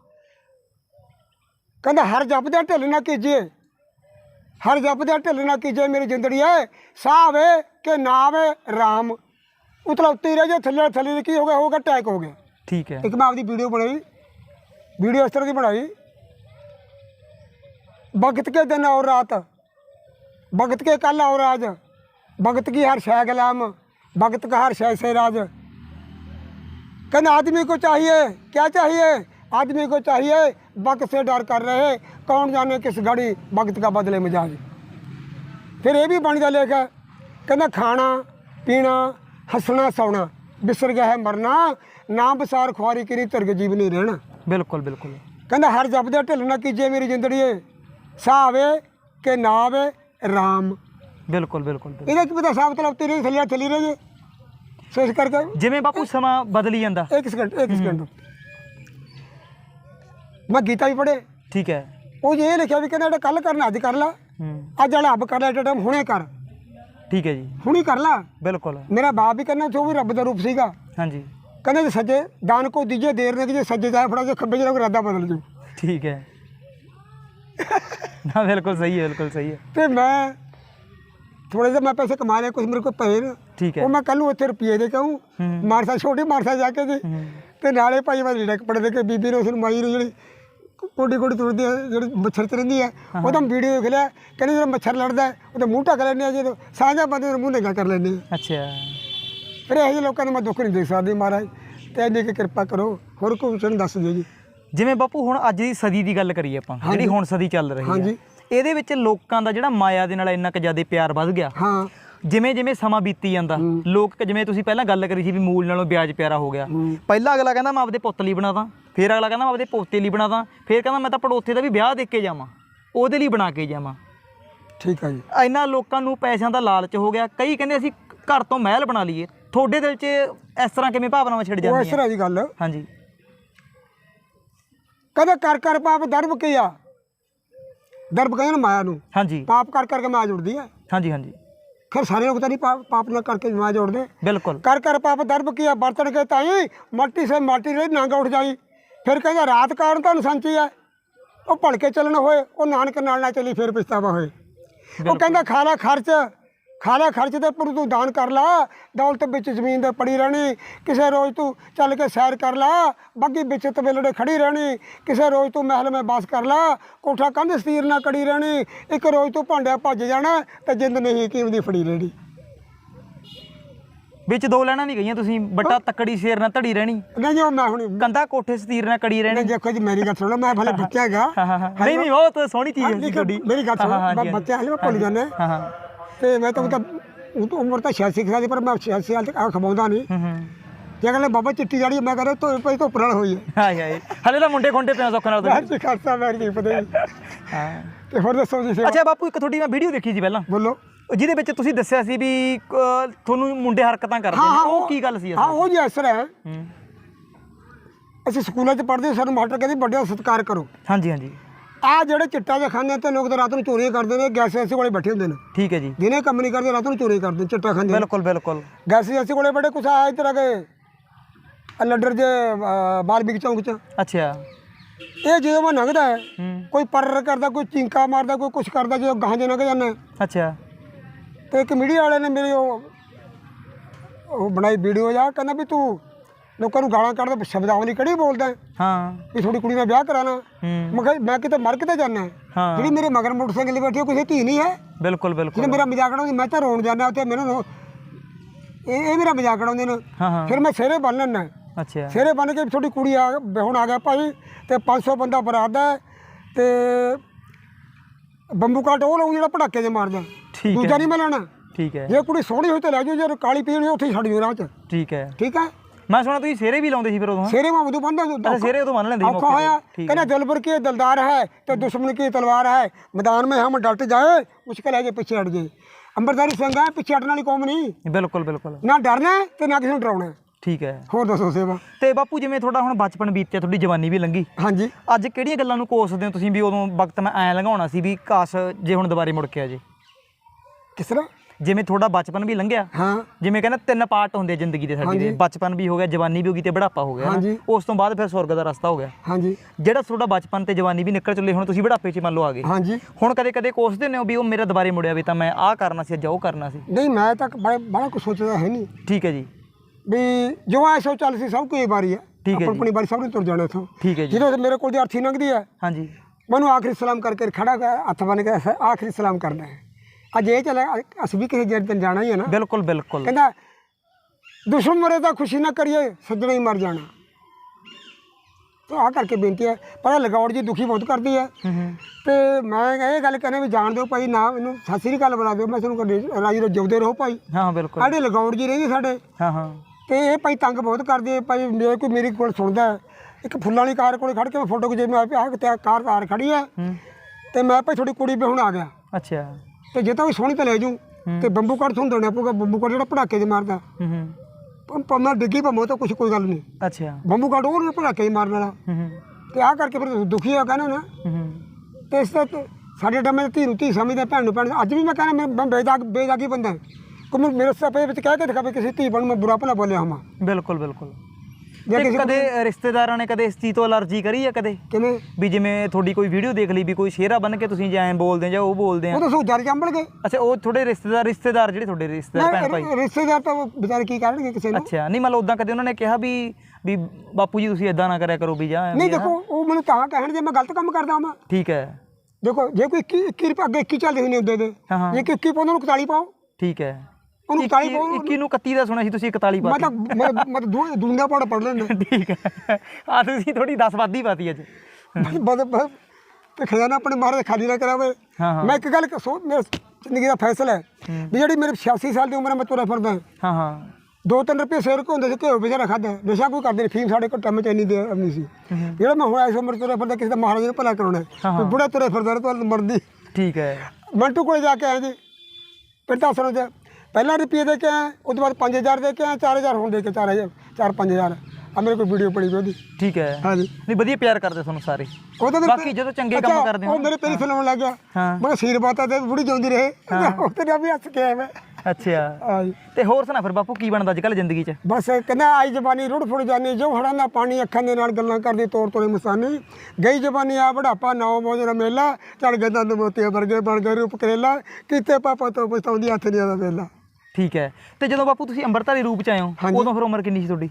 ਕਹਿੰਦਾ ਹਰ ਜਪ ਦਾ ਢਿੱਲ ਨਾ ਕੀਜੀਏ। ਹਰ ਜਪ ਦਾ ਢਿੱਲ ਨਾ ਕੀਜੀਏ ਮੇਰੀ ਜ਼ਿੰਦੜੀ ਐ ਸਾਹ ਵੇ ਕਿ ਨਾ ਵੇ ਰਾਮ। ਉਤਲਾ ਉੱਤੇ ਰਹਿ ਜਾ ਥੱਲੇ ਥੱਲੇ ਦੀ ਕੀ ਹੋ ਗਿਆ ਹੋਗਾ ਟੈਕ ਹੋ ਗਿਆ ਠੀਕ ਹੈ ਇੱਕ ਮੈਂ ਆਪਦੀ ਵੀਡੀਓ ਬਣਾਈ ਵੀਡੀਓ ਇਸ ਤਰ੍ਹਾਂ ਦੀ ਬਣਾਈ भगत के दिन और रात भगत के कल और आज भगत की हर शय गुलाम भगत का हर शय से राज कहना आदमी को चाहिए क्या चाहिए आदमी को चाहिए वक्त से डर कर रहे कौन जाने किस घड़ी वक्त का बदले मिजाज फिर ये भी बन गया लेख है कहना खाना पीना ਹੱਸਣਾ ਸੌਣਾ ਬਿਸਰ ਗਿਆ ਹੈ ਮਰਨਾ ਨਾ ਬਸਾਰ ਖੁਆਰੀ ਕਿਨੀ ਜੀਵ ਜੀਵਨੀ ਰਹਿਣਾ। ਬਿਲਕੁਲ ਬਿਲਕੁਲ। ਕਹਿੰਦਾ ਹਰ ਜਪ ਦੇ ਢਿੱਲ ਨਾ ਕੀਜੇ ਮੇਰੀ ਜਿੰਦੜੀਏ ਸਾਵੇ ਕਿ ਨਾਵੇ RAM ਬਿਲਕੁਲ ਬਿਲਕੁਲ ਇਹਦੇ ਕੀ ਪਤਾ ਸਾਬ ਤਲਬ ਤੇਰੀ ਥੱਲੇ ਚੱਲੀ ਰਹੀ ਸੋ ਇਸ ਕਰਕੇ ਜਿਵੇਂ ਬਾਪੂ ਸਮਾਂ ਬਦਲੀ ਜਾਂਦਾ। ਇੱਕ ਸਕਿੰਟ 1 ਸਕਿੰਟ ਮੈਂ ਗੀਤਾ ਵੀ ਪੜ੍ਹੇ। ਠੀਕ ਹੈ। ਉਹ ਇਹ ਲਿਖਿਆ ਵੀ ਕਹਿੰਦਾ ਕੱਲ ਕਰਨਾ ਅੱਜ ਕਰ ਲੈ। ਅੱਜ ਵਾਲਾ ਹੱਬ ਕਰ ਲੈ ਟਾਈਮ ਹੁਣੇ ਕਰ। ਠੀਕ ਹੈ ਜੀ। ਹੁਣੀ ਕਰ ਲਾ। ਬਿਲਕੁਲ। ਮੇਰਾ ਬਾਪ ਵੀ ਕਹਿੰਦਾ ਉਹ ਵੀ ਰੱਬ ਦਾ ਰੂਪ ਸੀਗਾ। ਹਾਂਜੀ। ਕਹਿੰਦੇ ਜੇ ਸੱਜੇ ਦਾਨ ਕੋ ਦੀਜੇ ਦੇਰ ਨੇ ਕਿ ਜੇ ਸੱਜੇ ਜਾਏ ਫੜਾ ਜੇ ਖੱਬੇ ਜਿਹੜਾ ਇਰਾਦਾ ਬਦਲ ਜੂ। ਠੀਕ ਹੈ। ਨਾ ਬਿਲਕੁਲ ਸਹੀ ਹੈ ਬਿਲकुल ਸਹੀ ਹੈ। ਤੇ ਮੈਂ ਥੋੜੇ ਜਿਹਾ ਮੈਂ ਪੈਸੇ ਕਮਾ ਲਏ ਕੁਝ ਮੇਰੇ ਕੋਲ ਪਏ ਨੇ। ਠੀਕ ਹੈ। ਉਹ ਮੈਂ ਕੱਲ ਨੂੰ ਉੱਥੇ ਰੁਪਏ ਦੇ ਕੇ ਆਊਂ ਹੂੰ। ਮਾਰਸਾ ਛੋਟੀ ਮਾਰਸਾ ਜਾ ਕੇ ਜੀ। ਤੇ ਨਾਲੇ ਭਾਈ ਮੈਂ ਲੀੜਾ ਕੱਪੜੇ ਦੇ ਕੇ ਬੀਬੀ ਨੂੰ ਉਸ ਨੂੰ ਮਾਈ ਨੂੰ ਜਿਹੜੀ ਕੋਡੀ ਕੋਡੀ ਤੁਰਦੀ ਹੈ ਜਿਹੜੀ ਮੱਛਰ ਚ ਰਹਿੰਦੀ ਹੈ ਉਹ ਤਾਂ ਵੀਡੀਓ ਦੇਖ ਲਿਆ ਕਹਿੰਦੇ ਜਦੋਂ ਮੱਛਰ ਲੜਦਾ ਹੈ, ਉਹਦੇ ਮੂੰਹ ਢੱਕ ਲੈਂਦੇ ਆ ਜਦੋਂ ਸਾਂਝਾ ਬੰਦੇ ਨੂੰ ਮੂੰਹ ਨਿਗਾ ਕਰ ਲੈਂਦੇ ਆ। ਅੱਛਾ। ਫਿਰ ਇਹੋ ਲੋਕਾਂ ਨੂੰ ਮੈਂ ਦੁੱਖ ਨਹੀਂ ਦੇ ਸਕਦੀ ਮਹਾਰਾਜ ਤੇ ਇੰਨੀ ਕੁ ਕਿਰਪਾ ਕਰੋ ਹੋਰ ਕੋਈ ਨਹੀਂ ਦੱਸ ਦਿਓ ਜੀ। ਜਿਵੇਂ ਬਾਪੂ ਹੁਣ ਅੱਜ ਦੀ ਸਦੀ ਦੀ ਗੱਲ ਕਰੀਏ ਆਪਾਂ ਜਿਹੜੀ ਹੁਣ ਸਦੀ ਚੱਲ ਰਹੀ ਹੈ ਹਾਂਜੀ। ਇਹਦੇ ਵਿੱਚ ਲੋਕਾਂ ਦਾ ਜਿਹੜਾ ਮਾਇਆ ਦੇ ਨਾਲ ਇੰਨਾ ਕੁ ਜ਼ਿਆਦਾ ਪਿਆਰ ਵੱਧ ਗਿਆ। ਹਾਂ। ਜਿਵੇਂ ਜਿਵੇਂ ਸਮਾਂ ਬੀਤੀ ਜਾਂਦਾ ਲੋਕ ਜਿਵੇਂ ਤੁਸੀਂ ਪਹਿਲਾਂ ਗੱਲ ਕਰੀ ਸੀ ਵੀ ਮੂਲ ਨਾਲੋਂ ਵਿਆਜ ਪਿਆਰਾ ਹੋ ਗਿਆ। ਪਹਿਲਾਂ ਅਗਲਾ ਕਹਿੰਦਾ ਮੈਂ ਆਪਦੇ ਪੁੱਤ ਲਈ ਬਣਾਦਾ। ਫਿਰ ਅਗਲਾ ਕਹਿੰਦਾ ਮੈਂ ਆਪਦੇ ਪੋਤੇ ਲਈ ਬਣਾਦਾ ਫੇਰ ਕਹਿੰਦਾ ਮੈਂ ਤਾਂ ਪੜੋਥੇ ਦਾ ਵੀ ਵਿਆਹ ਦੇ ਕੇ ਜਾਵਾਂ ਉਹਦੇ ਲਈ ਬਣਾ ਕੇ ਜਾਵਾਂ। ਠੀਕ ਹੈ ਜੀ। ਇਹਨਾਂ ਲੋਕਾਂ ਨੂੰ ਪੈਸਿਆਂ ਦਾ ਲਾਲਚ ਹੋ ਗਿਆ ਕਈ ਕਹਿੰਦੇ ਅਸੀਂ ਘਰ ਤੋਂ ਮਹਿਲ ਬਣਾ ਲਈਏ ਤੁਹਾਡੇ ਦਿਲ 'ਚ ਇਸ ਤਰ੍ਹਾਂ ਕਿਵੇਂ ਭਾਵਨਾਵਾਂ ਛਿੜ ਜਾਂਦੀਆਂ ਉਹ ਇਸ ਤਰ੍ਹਾਂ ਦੀ ਗੱਲ। ਹਾਂਜੀ। ਕਹਿੰਦੇ ਕਰ ਕਰ ਪਾਪ ਦਰਬ ਕੇ ਆ। ਦਰਬ ਕਹਿੰਦੇ ਮਾਇਆ ਨੂੰ। ਹਾਂਜੀ। ਪਾਪ ਕਰ ਕਰਕੇ ਮਾਇਆ ਜੁੜਦੀ ਹੈ ਹਾਂਜੀ ਹਾਂਜੀ। ਫਿਰ ਸਾਰੇ ਲੋਕ ਤਾਂ ਨਹੀਂ ਪਾਪ ਪਾਪ ਨਾਲ ਕਰਕੇ ਮਾਇਆ ਜੁੜਦੇ। ਬਿਲਕੁਲ। ਕਰ ਕਰ ਪਾਪ ਦਰਬ ਕੇ ਆ ਵਰਤਣ ਕੇ ਤਾਈ ਮਲਟੀ ਸੇ ਮਲਟੀ ਰੇ ਨਾਂਗਾ ਉੱਠ ਜਾਈ। ਫਿਰ ਕਹਿੰਦਾ ਰਾਤ ਕਾਰਨ ਤੁਹਾਨੂੰ ਸੰਚੀ ਹੈ। ਉਹ ਭਲਕੇ ਚੱਲਣ ਹੋਏ ਉਹ ਨਾਨਕ ਨਾਲ ਨਾਲ ਚਲੀ ਫਿਰ ਪਛਤਾਵਾ ਹੋਏ। ਉਹ ਕਹਿੰਦਾ ਖਾਲਾ ਖਰਚ ਖਾਲਾ ਖਰਚ ਤੇ ਪਰ ਤੂੰ ਦਾਨ ਕਰ ਲਾ ਦੌਲਤ ਵਿੱਚ ਜ਼ਮੀਨ ਦੇ ਪੜੀ ਰਹਿਣੀ ਕਿਸੇ ਰੋਜ਼ ਤੂੰ ਚੱਲ ਕੇ ਸੈਰ ਕਰ ਲਾ ਬੱਗੀ ਵਿੱਚ ਤਵੇਲੜੇ ਖੜੀ ਰਹਿਣੀ ਕਿਸੇ ਰੋਜ਼ ਤੂੰ ਮਹਿਲ ਵਿੱਚ ਬਸ ਕਰ ਲਾ ਕੋਠਾ ਕੰਧ ਸਤੀਰ ਨਾਲ ਕੜੀ ਰਹਿਣੀ ਇੱਕ ਰੋਜ਼ ਤੂੰ ਭਾਂਡਿਆ ਭੱਜ ਜਾਣਾ ਤੇ ਜਿੰਦ ਨਹੀਂ ਕੀਮਦੀ ਫੜੀ ਲੈਣੀ। ਵਿੱਚ ਦੋ ਲੈਣਾ ਨਹੀਂ ਗਈਆਂ ਤੁਸੀਂ ਬੱਟਾ ਤੱਕੜੀ ਸ਼ੇਰ ਨਾਲ ਧੜੀ ਰਹਿਣੀ। ਨਹੀਂ ਜੀ ਉਹ ਮੈਂ ਹੁਣੀ ਕੰਦਾ ਕੋਠੇ ਸਤੀਰ ਨਾਲ ਕੜੀ ਰਹਿਣੀ। ਨਹੀਂ ਦੇਖੋ ਜੀ ਮੇਰੀ ਗੱਲ ਸੁਣੋ ਮੈਂ ਭਲੇ ਬੱਚਾ ਹੈਗਾ। ਨਹੀਂ ਨਹੀਂ ਬਹੁਤ ਸੋਹਣੀ ਚੀਜ਼ ਹਾਂ, ਤੁਹਾਡੀ। ਮੇਰੀ ਗੱਲ ਸੁਣੋ ਬ- ਬੱਚਾ ਹਲੇ ਮੈਂ ਭੁੱਲ ਜਾਂਦਾ। ਹਾਂ ਤੇ ਮੈਂ ਤਾਂ ਉਹ ਤਾਂ ਉਹ ਤਾਂ ਉਮਰ ਤਾਂ 86 ਸਾਲ ਦੀ ਪਰ ਮੈਂ 86 ਸਾਲ ਤੱਕ ਆ ਖਵਾਉਂਦਾ ਨਹੀਂ। ਹੂੰ ਜੇ ਕਹਿੰਦੇ ਬਾਬਾ ਚਿੱਟੀ ਜਾੜੀ ਮੈਂ ਕਹਿੰਦਾ ਧੋ ਪਈ ਧੁੱਪ ਨਾਲ ਹੋਈ ਹੈ। ਹਾਏ ਹਾਏ। ਹਲੇ ਤਾਂ ਮੁੰਡੇ ਖੁੰਡੇ ਪਿਆ ਸੁੱਖ ਨਾਲ ਮੈਂ ਤੁਸੀਂ। ਖਰਚਾ ਮੈਂ ਨਹੀਂ ਪਤਾ। ਹਾਂ। ਤੇ ਹੋਰ ਦੱਸੋ ਜੀ ਸੇਵਾ। ਅੱਛਾ ਬਾਪੂ ਇੱਕ ਤੁਹਾਡੀ ਮੈਂ ਵੀਡੀਓ ਦੇਖੀ ਸੀ ਪਹਿਲਾਂ। ਬੋਲੋ। ਜਿਹਦੇ ਵਿੱਚ ਤੁਸੀਂ ਦੱਸਿਆ ਸੀ ਵੀ ਅਹ, ਤੁਹਾਨੂੰ ਮੁੰਡੇ ਹਰਕਤਾਂ ਕਰਦੇ ਨੇ। ਉਹ ਕੀ ਗੱਲ ਸੀ ਹਾਂ ਅਸਲ ਉਹ ਜੀ ਅਸਰ ਹੈ। ਹੂੰ। ਅਸੀਂ ਸਕੂਲਾਂ 'ਚ ਪੜ੍ਹਦੇ ਸਾਨੂੰ ਮਾਸਟਰ ਕਹਿੰਦੇ ਵੱਡੇ ਦਾ ਸਤਿਕਾਰ ਕਰੋ। ਹਾਂਜੀ ਹਾਂਜੀ। ਆ ਜਿਹੜੇ ਚਿੱਟਾ ਜਿਹਾ ਖਾਂਦੇ ਤੇ ਲੋਕ ਤਾਂ ਰਾਤ ਨੂੰ ਚੋਰੀਆਂ ਕਰਦੇ ਨੇ ਗੈਸ ਐਸੇ ਕੋਲੇ ਬੈਠੇ ਹੁੰਦੇ ਨੇ। ਠੀਕ ਹੈ ਜੀ। ਦਿਨੇ ਕੰਮ ਨਹੀਂ ਕਰਦੇ ਰਾਤ ਨੂੰ ਚੋਰੀ ਕਰਦੇ ਚਿੱਟਾ ਖਾਂਦੇ ਨੇ। ਬਿਲਕੁਲ ਬਿਲਕੁਲ। ਗੈਸ ਐਸੇ ਕੋਲੇ ਬੜੇ ਕੁਛ ਆ ਇਸ ਤਰ੍ਹਾਂ ਕੇ ਲੱਡਰ ਜੇ ਬਾਲਬਿਕ ਚੌਂਕ 'ਚ। ਅੱਛਾ। ਇਹ ਜਦੋਂ ਮੈਂ ਲੰਘਦਾ ਹੈ ਹੂੰ। ਕੋਈ ਪਰਰ ਕਰਦਾ ਕੋਈ ਚਿੰਕਾ ਮਾਰਦਾ ਕੋਈ ਕੁਛ ਕਰਦਾ ਜਦੋਂ ਗਾਹਾਂ ਜੇ ਲੰਘ ਜਾਂਦਾ ਅੱਛਾ। ਤੇ ਇੱਕ ਮੀਡੀਆ ਵਾਲੇ ਨੇ ਮੇਰੀ ਉਹ ਉਹ ਬਣਾਈ ਵੀਡੀਓ ਜਾ ਕਹਿੰਦਾ ਵੀ ਤੂੰ ਲੋਕਾਂ ਨੂੰ ਗਾਲਾਂ ਕੱਢਦਾ ਸ਼ਬਦਾਵਲੀ ਕਿਹੜੀ ਬੋਲਦਾ ਹੈ? ਹਾਂ। ਵੀ ਥੋੜੀ ਕੁੜੀ ਨਾਲ ਵਿਆਹ ਕਰਾਣਾ ਹੂੰ। ਮੈਂ ਕਿਹਾ ਮੈਂ ਕਿਤੇ ਮਰ ਕਿਤੇ ਜਾਣਾ ਹਾਂ। ਜਿਹੜੀ ਮੇਰੇ ਮਗਰ ਮੋਟਰਸਾਈਕਲ ਤੇ ਬੈਠੀ ਉਹ ਕਿਸੇ ਧੀ ਨਹੀਂ ਹੈ। ਬਿਲਕੁਲ ਬਿਲਕੁਲ। ਜਿਹਨੇ ਮੇਰਾ ਮਜ਼ਾਕ ਉਡਾਉਂਦੀ ਮੈਂ ਤਾਂ ਰੋਣ ਜਾਂਦਾ ਉੱਥੇ ਮੈਨੂੰ ਰੋ- ਇਹ ਇਹ ਮੇਰਾ ਮਜ਼ਾਕ ਉਡਾਉਂਦੇ ਨੇ। ਹਾਂ ਹਾਂ। ਫਿਰ ਮੈਂ ਸਿਹਰੇ ਬੰਨ ਲੈਣਾ ਅੱਛਾ। ਸਿਰੇ ਬਣ ਕੇ ਤੁਹਾਡੀ ਕੁੜੀ ਆ ਹੁਣ ਆ ਗਿਆ ਭਾਈ ਤੇ 500 ਬੰਦਾ ਬਰਾਦਾ ਤੇ ਬੰਬੂ ਕਾਟ ਉਹ ਲਾਉਂ ਜਿਹੜਾ ਪਟਾਕੇ ਜੇ ਮਾਰਦਾ। ਠੀਕ ਦੂਜਾ ਨਹੀਂ ਮੈਂ ਲੈਣਾ। ਠੀਕ ਹੈ। ਜੇ ਕੁੜੀ ਸੋਹਣੀ ਹੋਈ ਤੇ ਲੈ ਜਾਓ ਜੇ ਕਾਲੀ ਪੀਣੀ ਉੱਥੇ ਛੱਡ ਜਾਓ ਰਾਹ 'ਚ। ਠੀਕ ਹੈ। ਠੀਕ ਹੈ? ਮੈਂ ਸੁਣਾ ਤੁਸੀਂ ਸੇਰੇ ਵੀ ਲਾਉਂਦੇ ਸੀ ਫਿਰ ਉਹ ਸੇਰੇ ਮੈਂ ਉਦੋਂ ਬੰਨਦਾ ਸੇਰੇ ਉਦੋਂ ਬੰਨ ਲੈਂਦੇ ਸੀ ਔਖਾ ਹੋਇਆ। ਕਹਿੰਦਾ ਦਿਲਬਰ ਕੀ ਦਿਲਦਾਰ ਹੈ ਤੇ ਦੁਸ਼ਮਣ ਕੀ ਤਲਵਾਰ ਹੈ। ਮੈਦਾਨ ਮੇ ਹਮ ਡਟ ਜਾਏ ਉਸਕੇ ਲੈ ਕੇ ਪਿੱਛੇ ਹਟ ਜਾਏ। ਅੰਬਰਦਾਰੀ ਸਿੰਘ ਪਿੱਛੇ ਹਟਣ ਵਾਲੀ ਕੌਮ ਨਹੀਂ। ਬਿਲਕੁਲ ਬਿਲਕੁਲ। ਨਾ ਡਰਨਾ ਤੇ ਨਾ ਕਿਸੇ ਨੂੰ ਡਰਾਉਣਾ ਠੀਕ ਹੈ। ਹੋਰ ਦੱਸੋ ਸੇਵਾ। ਤੇ ਬਾਪੂ ਜਿਵੇਂ ਤੁਹਾਡਾ ਹੁਣ ਬਚਪਨ ਬੀਤਿਆ ਤੁਹਾਡੀ ਜਵਾਨੀ ਵੀ ਲੰਘੀ। ਹਾਂਜੀ। ਅੱਜ ਕਿਹੜੀਆਂ ਗੱਲਾਂ ਨੂੰ ਕੋਸਦੇ ਹੋ ਤੁਸੀਂ ਵੀ ਉਦੋਂ ਵਕਤ ਮੈਂ ਐਂ ਲੰਘਾਉਣਾ ਸੀ ਵੀ ਕਾਸ਼ ਜੇ ਹੁਣ ਦੁਬਾਰੇ ਮੁੜ ਕੇ ਆ ਜੇ? ਕਿਸ ਤਰ੍ਹਾਂ? ਜਿਵੇਂ ਤੁਹਾਡਾ ਬਚਪਨ ਵੀ ਲੰਘਿਆ ਹਾਂ। ਜਿਵੇਂ ਕਹਿੰਦਾ ਤਿੰਨ ਪਾਰਟ ਹੁੰਦੇ ਜ਼ਿੰਦਗੀ ਦੇ ਸਾਡੀ ਦੇ। ਬਚਪਨ ਵੀ ਹੋ ਗਿਆ ਜਵਾਨੀ ਵੀ ਹੋ ਗਈ ਤੇ ਬੁਢਾਪਾ ਹੋ ਗਿਆ। ਉਸ ਤੋਂ ਬਾਅਦ ਫਿਰ ਸੁਰਗ ਦਾ ਰਸਤਾ ਹੋ ਗਿਆ। ਹਾਂਜੀ। ਜਿਹੜਾ ਤੁਹਾਡਾ ਬਚਪਨ ਤੇ ਜਵਾਨੀ ਵੀ ਨਿਕਲ ਚੱਲੇ ਹੁਣ ਤੁਸੀਂ ਬੁਢਾਪੇ 'ਚ ਮੰਨ ਲਓ ਆ ਗਏ। ਹਾਂਜੀ। ਹੁਣ ਕਦੇ ਕਦੇ ਕੋਸਦੇ ਨੇ ਵੀ ਉਹ ਮੇਰਾ ਦੁਬਾਰੇ ਮੁੜਿਆ ਵੀ ਤਾਂ ਮੈਂ ਆਹ ਕਰਨਾ ਸੀ ਜਾਂ ਉਹ ਕਰਨਾ ਸੀ? ਨਹੀਂ ਮੈਂ ਤਾਂ ਬੜਾ ਬੜਾ ਕੁਝ ਸੋਚਦਾ ਹੈ ਨਹੀਂ। ਠੀਕ ਹੈ ਜੀ। ਵੀ ਜੋ ਐਸੋ ਚੱਲ ਸੀ ਸਭ ਕੋਈ ਵਾਰੀ ਹੈ ਠੀਕ ਹੈ ਆਪਣੀ ਆਪਣੀ ਵਾਰੀ ਸਭ ਨੇ ਤੁਰ ਜਾਣਾ ਇਥੋਂ। ਠੀਕ ਹੈ ਜੀ। ਜਦੋਂ ਮੇਰੇ ਕੋਲ ਦੀ ਅਰਥੀ ਲੰਘਦੀ ਹੈ ਹਾਂਜੀ। ਮੈਨੂੰ ਆਖਰੀ ਸਲਾਮ ਕਰਕੇ ਖੜਾ ਕਰ ਹੱਥ ਬਨ ਕੇ ਆਖਰੀ ਸਲਾਮ ਕਰਦਾ ਹੈ। ਅੱਜ ਇਹ ਚੱਲ ਅਸੀਂ ਵੀ ਕਿਸੇ ਜੜ ਤੇ ਜਾਣਾ ਹੀ ਹੈ ਨਾ। ਬਿਲਕੁਲ ਬਿਲਕੁਲ। ਕਹਿੰਦਾ ਦੁਸ਼ਮਣ ਮਰੇ ਤਾਂ ਖੁਸ਼ੀ ਨਾ ਕਰੀਏ ਸੱਜਣਾ ਹੀ ਮਰ ਜਾਣਾ। ਤਾਂ ਆ ਕਰਕੇ ਬੇਨਤੀ ਹੈ ਪਰ ਇਹ ਲਗਾਉੜ ਜੀ ਦੁਖੀ ਬਹੁਤ ਕਰਦੀ ਹੈ। ਹੂੰ ਹੂੰ। ਤੇ ਮੈਂ ਇਹ ਗੱਲ ਕਹਿੰਦਾ ਵੀ ਜਾਣ ਦਿਓ ਭਾਈ ਨਾ ਮੈਨੂੰ ਸਤਿ ਸ੍ਰੀ ਅਕਾਲ ਬੁਲਾ ਦਿਓ ਮੈਂ ਤੁਹਾਨੂੰ ਰਾਜੀ ਰੋ ਜਿਉਂਦੇ ਰਹੋ ਭਾਈ। ਹਾਂ ਬਿਲਕੁਲ। ਸਾਡੇ ਲਗਾਉੜ ਜੀ ਰਹਿੰਦੇ ਸਾਡੇ। ਹਾਂ ਹਾਂ। ਤੇ ਇਹ ਭਾਈ ਤੰਗ ਬਹੁਤ ਕਰਦੇ ਆ ਭਾਈ ਮੇਰੇ ਕੋਈ ਮੇਰੀ ਕੋਲ ਸੁਣਦਾ। ਇੱਕ ਫੁੱਲਾਂ ਵਾਲੀ ਕਾਰ ਕੋਲ ਖੜ ਕੇ ਫੋਟੋ ਖਿਚੇ ਮੈਂ ਆ ਕਿਤੇ ਆਹ ਕਾਰ ਕਾਰ ਖੜੀ ਹੈ ਹੂੰ। ਤੇ ਮੈਂ ਭਾਈ ਤੁਹਾਡੀ ਕੁੜੀ ਵੀ ਹੁਣ ਆ ਗਿਆ। ਅੱਛਾ। ਤੇ ਜੇ ਤਾਂ ਵੀ ਸੋਹਣੀ ਤਾਂ ਲੈ ਜੂ ਤੇ ਬੰਬੂ ਕਾਰਡ ਤੁਹਾਨੂੰ ਦੇਣਾ ਪਊਗਾ ਬੰਬੂ ਕਾਰਡ ਜਿਹੜਾ ਪੜਾਕੇ ਦੇ ਮਾਰਦਾ। ਹੂੰ ਹੂੰ। ਪ- ਪ- ਮੈਂ ਡਿੱਗੀ ਭਮੋ ਤਾਂ ਕੁਛ ਕੋਈ ਗੱਲ ਨਹੀਂ ਅੱਛਾ। ਬੰਬੂ ਕਾਰਡ ਉਹ ਨਹੀਂ ਪੜਾਕੇ ਮਾਰਨ ਵਾਲਾ। ਹੂੰ ਹੂੰ। ਤੇ ਆ ਕਰਕੇ ਫਿਰ ਦੁਖੀ ਹੋ ਕਹਿੰਦਾ ਨਾ। ਹੂੰ ਹੂੰ। ਤੇ ਇਸ ਤੇ ਸਾਡੇ ਟਾਈਮ ਧੀ ਨੂੰ ਧੀ ਸਮਝਦਾ ਭੈਣ ਨੂੰ ਭੈਣ ਅੱਜ ਵੀ ਮੈਂ ਕਹਿੰਦਾ ਮੈਂ ਮੈਂ ਬੇਦਾਗ ਬੇਦਾਗੀ ਬੰਦਾ। ਕੋਈ ਮੈਨੂੰ ਮੇਰੇ ਸਪੇ ਵਿੱਚ ਕਹਿ ਕੇ ਦਿਖਾਵੇ ਕਿਸੇ ਧੀ ਬਣ ਮੈਂ ਬੁਰਾ ਭਲਾ ਬੋਲਿਆ ਹਾਂ ਬਿਲਕੁਲ ਬਿਲਕੁਲ। ਤੇ ਕਦੇ ਰਿਸ਼ਤੇਦਾਰਾਂ ਨੇ ਕਦੇ ਇਸ ਚੀਜ਼ ਤੋਂ ਅਲਰਜੀ ਕਰੀ ਹੈ ਕਦੇ? ਕਿਵੇਂ? ਵੀ ਜਿਵੇਂ ਤੁਹਾਡੀ ਕੋਈ ਵੀਡੀਓ ਦੇਖ ਲਈ ਵੀ ਕੋਈ ਸ਼ੇਰਾ ਬਣ ਕੇ ਤੁਸੀਂ ਜਾਂ ਐਂ ਬੋਲਦੇ ਜਾਂ ਉਹ ਬੋਲਦੇ ਆ। ਉਹ ਤਾਂ ਸੂਜਾਰ ਜੰਬਲ ਗਏ। ਅੱਛਾ ਉਹ ਤੁਹਾਡੇ ਰਿਸ਼ਤੇਦਾਰ ਰਿਸ਼ਤੇਦਾਰ ਜਿਹੜੇ ਤੁਹਾਡੇ ਰਿਸ਼ਤੇਦਾਰ ਭੈਣ ਭਾਈ। ਰਿਸ਼ਤੇਦਾਰ ਤਾਂ ਉਹ ਵਿਚਾਰੇ ਕੀ ਕਰਨਗੇ ਕਿਸੇ ਨੂੰ? ਅੱਛਾ ਨਹੀਂ ਮਤਲਬ ਉਦਾਂ ਕਦੇ ਉਹਨਾਂ ਨੇ ਕਿਹਾ ਵੀ ਵੀ ਬਾਪੂ ਜੀ ਤੁਸੀਂ ਇਦਾਂ ਨਾ ਕਰਿਆ ਕਰੋ ਵੀ ਜਾਂ ਨਹੀਂ ਦੇਖੋ ਉਹ ਮੈਨੂੰ ਤਾਂ ਕਹਿਣ ਜੇ ਮੈਂ ਗਲਤ ਕੰਮ ਕਰਦਾ ਹਾਂ ਠੀਕ ਹੈ। ਦੇਖੋ ਜੇ ਕੋਈ 21 21 ਰੁਪਏ ਅੱਗੇ 21 ਚੱਲਦੇ ਨੇ ਉਹਦੇ ਜੇ ਕਿ 21 ਪਾਉਂਦਾ ਉਹਨੂੰ 41 ਪਾਓ। ਠੀਕ ਹੈ। ਉਹਨੂੰ 41 ਪਾਓ 21 ਨੂੰ 31 ਦਾ ਸੁਣਿਆ ਸੀ ਤੁਸੀਂ 41 ਮੈਂ ਪਾ ਤਾਂ ਮੈਂ ਮੈਂ ਤਾਂ ਦੁਨੀਆ ਪੜ ਪੜ ਲੈਂਦਾ। ਠੀਕ ਹੈ। ਆ ਤੁਸੀਂ ਥੋੜੀ 10 ਵਾਦੀ ਪਾਤੀ ਅੱਜ। ਤੇ ਖਜ਼ਾਨਾ ਆਪਣੇ ਮਹਾਰਾਜ ਖਾਲੀ ਨਾ ਕਰਾਵੇ। ਮੈਂ ਇੱਕ ਗੱਲ ਮੇਰੇ ਜ਼ਿੰਦਗੀ ਦਾ ਫੈਸਲਾ ਹੈ। ਵੀ ਜਿਹੜੀ ਮੇਰੇ 86 ਸਾਲ ਦੀ ਉਮਰ ਹੈ ਮੈਂ ਤੁਰਿਆ ਫਿਰਦਾ ਹਾਂ। ਹਾਂ ਦੋ ਤਿੰਨ ਰੁਪਏ ਸਿਰ ਕੋ ਹੁੰਦੇ ਸੀ ਘਿਓ ਵਿਚਾਰਾ ਖਾਦਾ ਨਸ਼ਾ ਕੋਈ ਕਰਦੇ ਨਹੀਂ। ਫੀਮ ਸਾਡੇ ਕੋਲ ਟਾਈਮ ਚ ਇੰਨੀ ਦੇ ਨਹੀਂ ਸੀ। ਜਿਹੜਾ ਮੈਂ ਹੁਣ ਇਸ ਉਮਰ ਤੁਰਿਆ ਫਿਰਦਾ ਕਿਸੇ ਦਾ ਮਹਾਰਾਜ ਨੂੰ ਭਲਾ ਕਰਾਉਣਾ ਬੁੜਾ ਤੁਰਿਆ ਫਿਰਦਾ ਤਾਂ ਮਰਦੀ। ਠੀਕ ਹੈ। ਮੰਟੂ ਕੋਲ ਜਾ ਕੇ ਆਏ ਜੀ। ਤਾਂ ਸੁਣੋ ਜੀ ਪਹਿਲਾਂ ਰੁਪਏ ਦੇ ਕੇ ਆਏ ਉਸ ਤੋਂ ਬਾਅਦ 5000 ਦੇ ਕੇ ਆਏ 4000 ਹੁਣ ਦੇ ਕੇ 4000 4 5000 ਆ ਮੇਰੇ ਕੋਲ ਵੀਡੀਓ ਪੜੀ ਵੀ ਉਹਦੀ। ਠੀਕ ਹੈ। ਹਾਂਜੀ। ਨਹੀਂ ਵਧੀਆ ਪਿਆਰ ਕਰਦੇ ਤੁਹਾਨੂੰ ਸਾਰੇ। ਉਹ ਤਾਂ ਮੇਰੇ ਬਾਕੀ ਜਦੋਂ ਚੰਗੇ ਕੰਮ ਅੱਛਾ, ਕਰਦੇ ਹੋ ਉਹ ਮੇਰੇ ਪੈਰੀ ਫਿਲਮ ਲੱਗ ਗਿਆ। ਹਾਂ। ਮੈਂ ਸੀਰ ਬਾਤਾ ਤੇ ਬੁੜੀ ਜਿਉਂਦੀ ਰਹੇ। ਉਹ ਤੇ ਨਾ ਵੀ ਹੱਸ ਕੇ ਆਇਆ ਮੈਂ। ਅੱਛਾ। ਹਾਂਜੀ। ਤੇ ਹੋਰ ਸੁਣਾ ਫਿਰ ਬਾਪੂ ਕੀ ਬਣਦਾ ਅੱਜ ਕੱਲ ਜ਼ਿੰਦਗੀ 'ਚ? ਬਸ ਕਹਿੰਦਾ ਆਈ ਜਵਾਨੀ ਰੁੜ ਫੁੜ ਜਾਨੀ ਜੋ ਹੜਾਂ ਦਾ ਪਾਣੀ ਅੱਖਾਂ ਦੇ ਨਾਲ ਗੱਲਾਂ ਕਰਦੀ ਤੋੜ ਤੋੜੇ ਮਸਾਨੀ। ਗਈ ਜਵਾਨੀ ਆ ਬੁਢਾਪਾ ਨੌ ਮੋਜ ਦਾ ਮੇਲਾ ਚੜ ਗਿਆ ਦੰਦ ਮੋਤੀਆਂ ਵਰਗੇ ਬਣ ਗਏ ਰੂਪ ਕਰੇਲਾ। ਕੀਤੇ ਪਾਪਾ ਤੋਂ ਪਛਤਾਉਂਦੀ ਹੱਥ ਨਹੀਂ ਆਦਾ ਵੇਲਾ ਠੀਕ ਹੈ। ਤੇ ਜਦੋਂ ਬਾਪੂ ਤੁਸੀਂ ਅੰਮ੍ਰਿਤਧਾਰੀ ਰੂਪ 'ਚ ਆਏ ਹੋ ਹਾਂਜੀ। ਉਦੋਂ ਫਿਰ ਉਮਰ ਕਿੰਨੀ ਸੀ ਤੁਹਾਡੀ?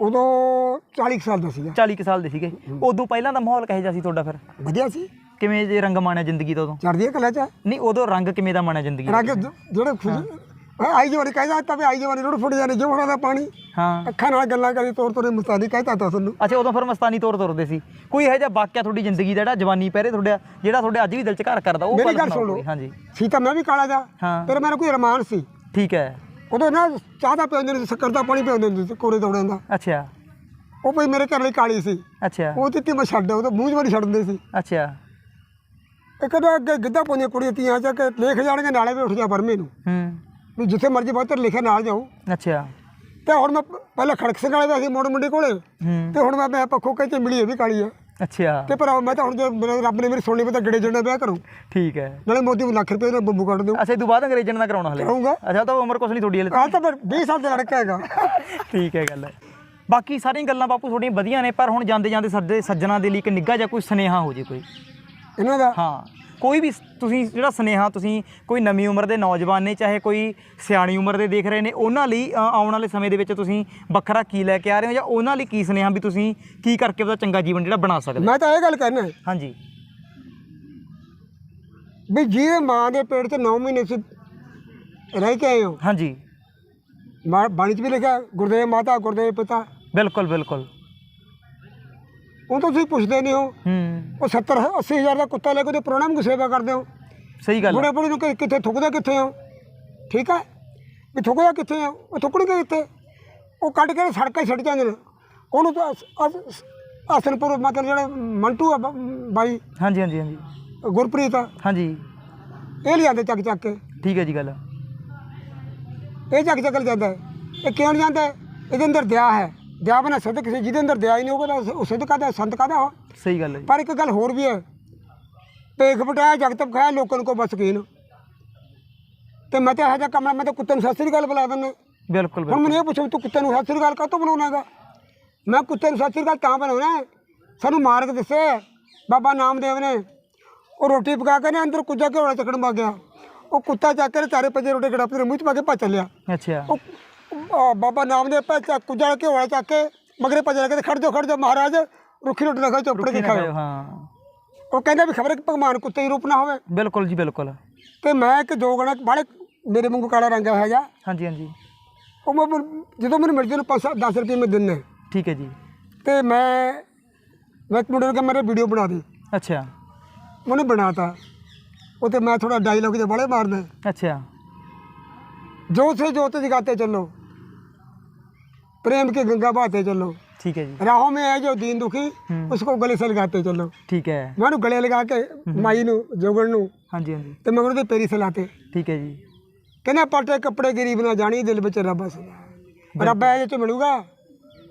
ਉਦੋਂ 40 ਕੁ ਸਾਲ ਦਾ ਸੀਗਾ। 40 ਕੁ ਸਾਲ ਦੇ ਸੀਗੇ। ਉਦੋਂ ਪਹਿਲਾਂ ਦਾ ਮਾਹੌਲ ਕਿਹੋ ਜਿਹਾ ਸੀ ਤੁਹਾਡਾ ਫਿਰ? ਵਧੀਆ ਸੀ। ਕਿਵੇਂ ਜੇ ਰੰਗ ਮਾਣਿਆ ਜ਼ਿੰਦਗੀ ਦਾ ਉਦੋਂ? ਚੜਦੀ ਕਲਾ ਚ ਨਹੀਂ ਉਦੋਂ ਰੰਗ ਕਿਵੇਂ ਦਾ ਮਾਣਿਆ ਜ਼ਿੰਦਗੀ ਦਾ? ਰੰਗ ਜ- ਜਿਹੜੇ ਖੁਸ਼ ਆਈ ਜਵਾਨੀ ਕਹਿੰਦਾ ਤਾਂ ਵੀ ਆਈ ਜਵਾਨੀ ਰੁੜ ਫੁੜ ਜਾਨੀ ਜੋ ਦਾ ਪਾਣੀ। ਹਾਂ। ਅੱਖਾਂ ਨਾਲ ਗੱਲਾਂ ਕਰੀ ਤੋੜ ਤੋੜੇ ਮਸਾਨੀ ਕਹਿੰਦਾ ਤਾਂ ਤੁਹਾਨੂੰ। ਅੱਛਾ ਉਦੋਂ ਫਿਰ ਮਸਤਾਨੀ ਤੌਰ ਤੁਰਦੇ ਸੀ। ਕੋਈ ਇਹੋ ਜਿਹਾ ਵਾਕਿਆ ਤੁਹਾਡੀ ਜ਼ਿੰਦਗੀ ਦਾ ਜਿਹੜਾ ਜਵਾਨੀ ਪਹਿਰੇ ਤੁਹਾਡਾ ਜਿਹੜਾ ਤੁਹਾਡੇ ਅੱਜ ਵੀ ਦਿਲ 'ਚ ਘਰ ਕਰਦਾ ਉਹ ਮੇਰੀ ਗੱਲ ਸੁਣ। ਲਓ। ਹਾਂਜੀ। ਸੀ ਤਾਂ ਮੈਂ ਵੀ ਕਾਲਾ ਜਾ ਹਾਂ। ਪਰ ਮੇਰਾ ਕੋਈ ਰਮਾਨ ਸੀ। ਠੀਕ ਹੈ। ਉਦੋਂ ਨਾ ਚਾਹ ਦਾ ਪਿਆਉਂਦੇ ਨੇ ਸ਼ੱਕਰ ਦਾ ਪਾਣੀ ਪਿਆਉਂਦੇ ਹੁੰਦੇ ਸੀ ਕੋਰੇ ਦੌੜਿਆਂ ਦਾ। ਅੱਛਾ। ਉਹ ਭਈ ਮੇਰੇ ਘਰ ਲਈ ਕਾਲੀ ਸੀ। ਅੱਛਾ। ਉਹ ਦਿੱਤੀ ਮੈਂ ਛੱਡ ਉਹ ਤਾਂ ਮੂੰਹ ਜਵਾਨੀ ਛੱਡ ਦਿੰਦੇ ਸੀ। ਅੱਛਾ। ਇੱਕ ਤਾਂ ਅੱਗੇ ਗਿੱਧਾ ਪਾਉਂਦੀਆਂ ਕੁੜੀਆਂ ਤੀਆਂ ਚ ਕਿ ਲਿਖ ਜਾਣਗੇ ਨਾਲੇ ਵੀ ਉੱਠ ਜਾ ਬਰਮੇ ਨੂੰ। ਹੂੰ। ਵੀ ਜਿੱਥੇ ਮਰਜ਼ੀ ਬਹੁਤ ਲਿਖਿਆ ਨਾਲ ਜਾਊ। ਅੱਛਾ। ਤੇ ਹੁਣ ਮੈਂ ਪਹਿਲਾਂ ਖੜਕ ਸਿੰਘ ਵਾਲੇ ਦਾ ਸੀ ਮੋੜ ਮੁੰਡੇ ਕੋਲੇ। ਤੇ ਹੁਣ ਮੈਂ ਮੈਂ ਪੱਖੋਂ ਕਹਿੰਦੇ ਮਿਲੀ ਇਹ ਵੀ ਕਾਲੀ ਆ। ਅੱਛਾ। ਤੇ ਪਰ ਮੈਂ ਤਾਂ ਹੁਣ ਜੇ ਮੇਰੇ ਰੱਬ ਨੇ ਮੇਰੀ ਸੁਣਨੀ ਪਤਾ ਗੜੇ ਜਣਾ ਵਿਆਹ ਕਰੂੰ। ਠੀਕ ਹੈ। ਨਾਲੇ ਮੋਦੀ ਨੂੰ ਲੱਖ ਰੁਪਏ ਦਾ ਬੰਬੂ ਕੱਢ ਦਿਓ। ਅੱਛਾ ਇਹ ਤੋਂ ਬਾਅਦ ਅੰਗਰੇਜ਼ਾਂ ਨਾਲ ਕਰਾਉਣਾ ਹਲੇ। ਕਰਾਉਂਗਾ ਅੱਛਾ ਤਾਂ ਉਮਰ ਕੁਛ ਨਹੀਂ ਤੁਹਾਡੀ ਹਲੇ ਆਹ ਤਾਂ ਫਿਰ 20 ਸਾਲ ਦਾ ਲੜਕਾ ਹੈਗਾ। ਠੀਕ ਹੈ ਗੱਲ ਬਾਕੀ ਸਾਰੀਆਂ ਗੱਲਾਂ ਬਾਪੂ ਤੁਹਾਡੀਆਂ ਵਧੀਆ ਨੇ ਪਰ ਹੁਣ ਜਾਂਦੇ ਜਾਂਦੇ ਸਾਡੇ ਸੱਜਣਾ ਦੇ ਲਈ ਇੱਕ ਨਿੱਘਾ ਜਿਹਾ ਕੋਈ ਸੁਨੇਹਾ ਹੋ ਜੇ ਕੋਈ। ਇਹਨਾਂ ਦਾ? ਹਾਂ। ਕੋਈ ਵੀ ਤੁਸੀਂ ਜਿਹੜਾ ਸੁਨੇਹਾ ਤੁਸੀਂ ਕੋਈ ਨਵੀਂ ਉਮਰ ਦੇ ਨੌਜਵਾਨ ਨੇ ਚਾਹੇ ਕੋਈ ਸਿਆਣੀ ਉਮਰ ਦੇ ਦੇਖ ਰਹੇ ਨੇ ਉਹਨਾਂ ਲਈ ਅ, ਆਉਣ ਵਾਲੇ ਸਮੇਂ ਦੇ ਵਿੱਚ ਤੁਸੀਂ ਵੱਖਰਾ ਕੀ ਲੈ ਕੇ ਆ ਰਹੇ ਹੋ ਜਾਂ ਉਹਨਾਂ ਲਈ ਕੀ ਸੁਨੇਹਾ ਵੀ ਤੁਸੀਂ ਕੀ ਕਰਕੇ ਉਹਦਾ ਚੰਗਾ ਜੀਵਨ ਜਿਹੜਾ ਬਣਾ ਸਕਦੇ ਮੈਂ ਤਾਂ ਇਹ ਗੱਲ ਕਹਿਣਾ ਹਾਂਜੀ। ਵੀ ਜਿਹਦੇ ਮਾਂ ਦੇ ਪੇਟ 'ਚ 9 ਮਹੀਨੇ ਸੀ ਰਹਿ ਕੇ ਆਏ ਹੋ। ਹਾਂਜੀ। ਮਾਂ ਬਾਣੀ 'ਚ ਵੀ ਲਿਖਿਆ ਗੁਰਦੇਵ ਮਾਤਾ ਗੁਰਦੇਵ ਪਿਤਾ। ਬਿਲਕੁਲ ਬਿਲਕੁਲ। ਉਹ ਤਾਂ ਤੁਸੀਂ ਪੁੱਛਦੇ ਨਹੀਂ ਹੋ। ਹੂੰ। ਉਹ 70 80 ਹਜ਼ਾਰ ਦਾ ਕੁੱਤਾ ਲੈ ਕੇ ਉਹਦੇ ਪ੍ਰੋਗਰਾਮ ਦੀ ਸੇਵਾ ਕਰਦੇ ਹੋ। ਸਹੀ ਗੱਲ ਹੈ। ਬੁੜੇ ਬੁੜੇ ਨੂੰ ਕਿ- ਕਿੱਥੇ ਥੁੱਕਦੇ ਕਿੱਥੇ ਹੋ? ਠੀਕ ਹੈ ਵੀ ਥੁੱਕਦਾ ਕਿੱਥੇ ਹੋ ਉਹ ਥੁੱਕਣਗੇ ਕਿੱਥੇ? ਉਹ ਕੱਢ ਕੇ ਸੜਕਾਂ 'ਚ ਛੱਡ ਜਾਂਦੇ ਨੇ। ਉਹਨੂੰ ਤਾਂ ਅਸ- ਅਸ- ਆਸਨਪੁਰ ਮਤਲਬ ਜਿਹੜਾ ਮੰਟੂ ਆ ਬ- ਬਾਈ ਹਾਂਜੀ ਹਾਂਜੀ ਹਾਂਜੀ। ਗੁਰਪ੍ਰੀਤ ਹਾਂਜੀ। ਇਹ ਲਿਆਂਦੇ ਚੱਕ ਚੱਕ ਕੇ। ਠੀਕ ਹੈ ਜੀ ਗੱਲ। ਇਹ ਚੱਕ ਚੱਕ ਜਾਂਦਾ ਹੈ। ਇਹ ਕਿਉਂ ਨਹੀਂ ਜਾਂਦਾ? ਹੈ? ਇਹਦੇ ਅੰਦਰ ਦਇਆ ਹੈ। ਦਇਆ ਬਣਾ ਸਿੱਧ ਕਿਸੇ ਜਿਹਦੇ ਅੰਦਰ ਦਇਆ ਹੀ ਨਹੀਂ ਤਾਂ ਉਹ ਸਿੱਧ ਕਾਹਦਾ ਸੰਤ ਕਾਹਦਾ ਉਹ ਸਹੀ ਗੱਲ ਹੈ ਜੀ। ਪਰ ਇੱਕ ਗੱਲ ਹੋਰ ਵੀ ਹੈ ਪੇਖ ਪਟਾਇਆ ਜਗਤ ਖਾਇਆ ਲੋਕਾਂ ਨੂੰ ਕੋ ਬਸ ਕੀਨ। ਤੇ ਮੈਂ ਤਾਂ ਇਹੋ ਜਿਹਾ ਕੰਮ ਮੈਂ ਤਾਂ ਕੁੱਤੇ ਨੂੰ ਸਤਿ ਸ੍ਰੀ ਅਕਾਲ ਬੁਲਾ ਦਿੰਦਾ। ਬਿਲਕੁਲ ਹੁਣ ਬਿਲਕੁਲ ਮੈਨੂੰ ਇਹ ਪੁੱਛੋ ਵੀ ਤੂੰ ਕੁੱਤੇ ਨੂੰ ਸਤਿ ਸ੍ਰੀ ਅਕਾਲ ਕਾਹਤੋਂ ਬਣਾਉਣਾਗਾ ਮੈਂ ਕੁੱਤੇ ਨੂੰ ਸਤਿ ਸ੍ਰੀ ਅਕਾਲ ਤਾਂ ਬਣਾਉਣਾ ਹੈ, ਸਾਨੂੰ ਮਾਰਗ ਦੱਸੇ ਬਾਬਾ ਨਾਮਦੇਵ ਨੇ। ਉਹ ਰੋਟੀ ਪਕਾ ਕੇ ਨੇ ਅੰਦਰ ਕੁੱਜਾ ਘੋੜਾ ਚੱਕਣ ਮਾ ਗਿਆ। ਉਹ ਕੁੱਤਾ ਚੱਕ ਕੇ ਚਾਰੇ ਪੰਜੇ ਰੋਟੀ ਗੜਪ ਦੇ ਮੂੰਹ ਚ ਪਾ ਕੇ ਭੱਜ ਚੱਲਿਆ। ਅੱਛਾ। ਉਹ ਅਹ ਬਾਬਾ ਨਾਮਦੇਵ ਪੈ ਚੱਕ ਕੁਜਲ ਕੇ ਹੋਇਆ ਚੱਕ ਕੇ ਮਗਰੇ ਭੱਜ ਕੇ ਖੜ ਜਾਓ ਖੜ ਜਾਓ ਮਹਾਰਾਜ। ਰੁੱਖੀ ਰੋਟੀ ਨਾ ਚੋਪੜ ਕੇ ਖਾਓ। ਹਾਂ। ਉਹ ਕਹਿੰਦਾ ਵੀ ਖਬਰ ਕਿ ਭਗਵਾਨ ਕੁੱਤੇ ਰੂਪ ਨਾ ਹੋਵੇ। ਬਿਲਕੁਲ ਜੀ ਬਿਲਕੁਲ। ਤੇ ਮੈਂ ਇੱਕ ਦੋ ਗਣਾ ਬਾਲੇ ਮੇਰੇ ਵਾਂਗੂ ਕਾਲਾ ਰੰਗ ਹੋਇਆ ਜਾ ਹਾਂਜੀ ਹਾਂਜੀ। ਉਹ ਮੈਂ ਜਦੋਂ ਮੈਨੂੰ ਮਿਲ ਨੂੰ 5 10 ਰੁਪਏ ਮੈਂ ਦਿੰਨੇ ਠੀਕ ਹੈ ਜੀ। ਤੇ ਮੈਂ ਮੈਂ ਇੱਕ ਮੁੰਡੇ ਨੂੰ ਕਿਹਾ ਮੇਰੇ ਵੀਡੀਓ ਬਣਾ ਦੇ। ਅੱਛਾ। ਉਹਨੇ ਬਣਾਤਾ। ਉਹ ਤੇ ਮੈਂ ਥੋੜਾ ਡਾਇਲੌਗ ਦੇ ਬਾਲੇ ਮਾਰਦਾ ਅੱਛਾ। ਜੋ ਸੇ ਜੋਤ ਜਗਾਤੇ ਚੱਲੋ। प्रेम की गंगा बहाते चलो ਠੀਕ ਹੈ ਜੀ राहों में है जो दीन दुखी उसको गले से लगाते चलो ਠੀਕ ਹੈ मैं ਉਹਨੂੰ ਗਲੇ ਲਗਾ ਕੇ ਮਾਈ ਨੂੰ ਜੋਗਣ ਨੂੰ ਹਾਂਜੀ ਹਾਂਜੀ ਤੇ ਮੈਂ ਉਹਦੇ ਪੈਰੀ ਸਲਾਤੇ ਠੀਕ ਹੈ ਜੀ ਕਹਿੰਦਾ ਪਾਟੇ ਕੱਪੜੇ ਗਰੀਬ ਨਾ ਜਾਣੀ ਦਿਲ ਵਿੱਚ ਰੱਬ ਸਦਾ ਰੱਬ ਇਹ ਚ ਮਿਲੂਗਾ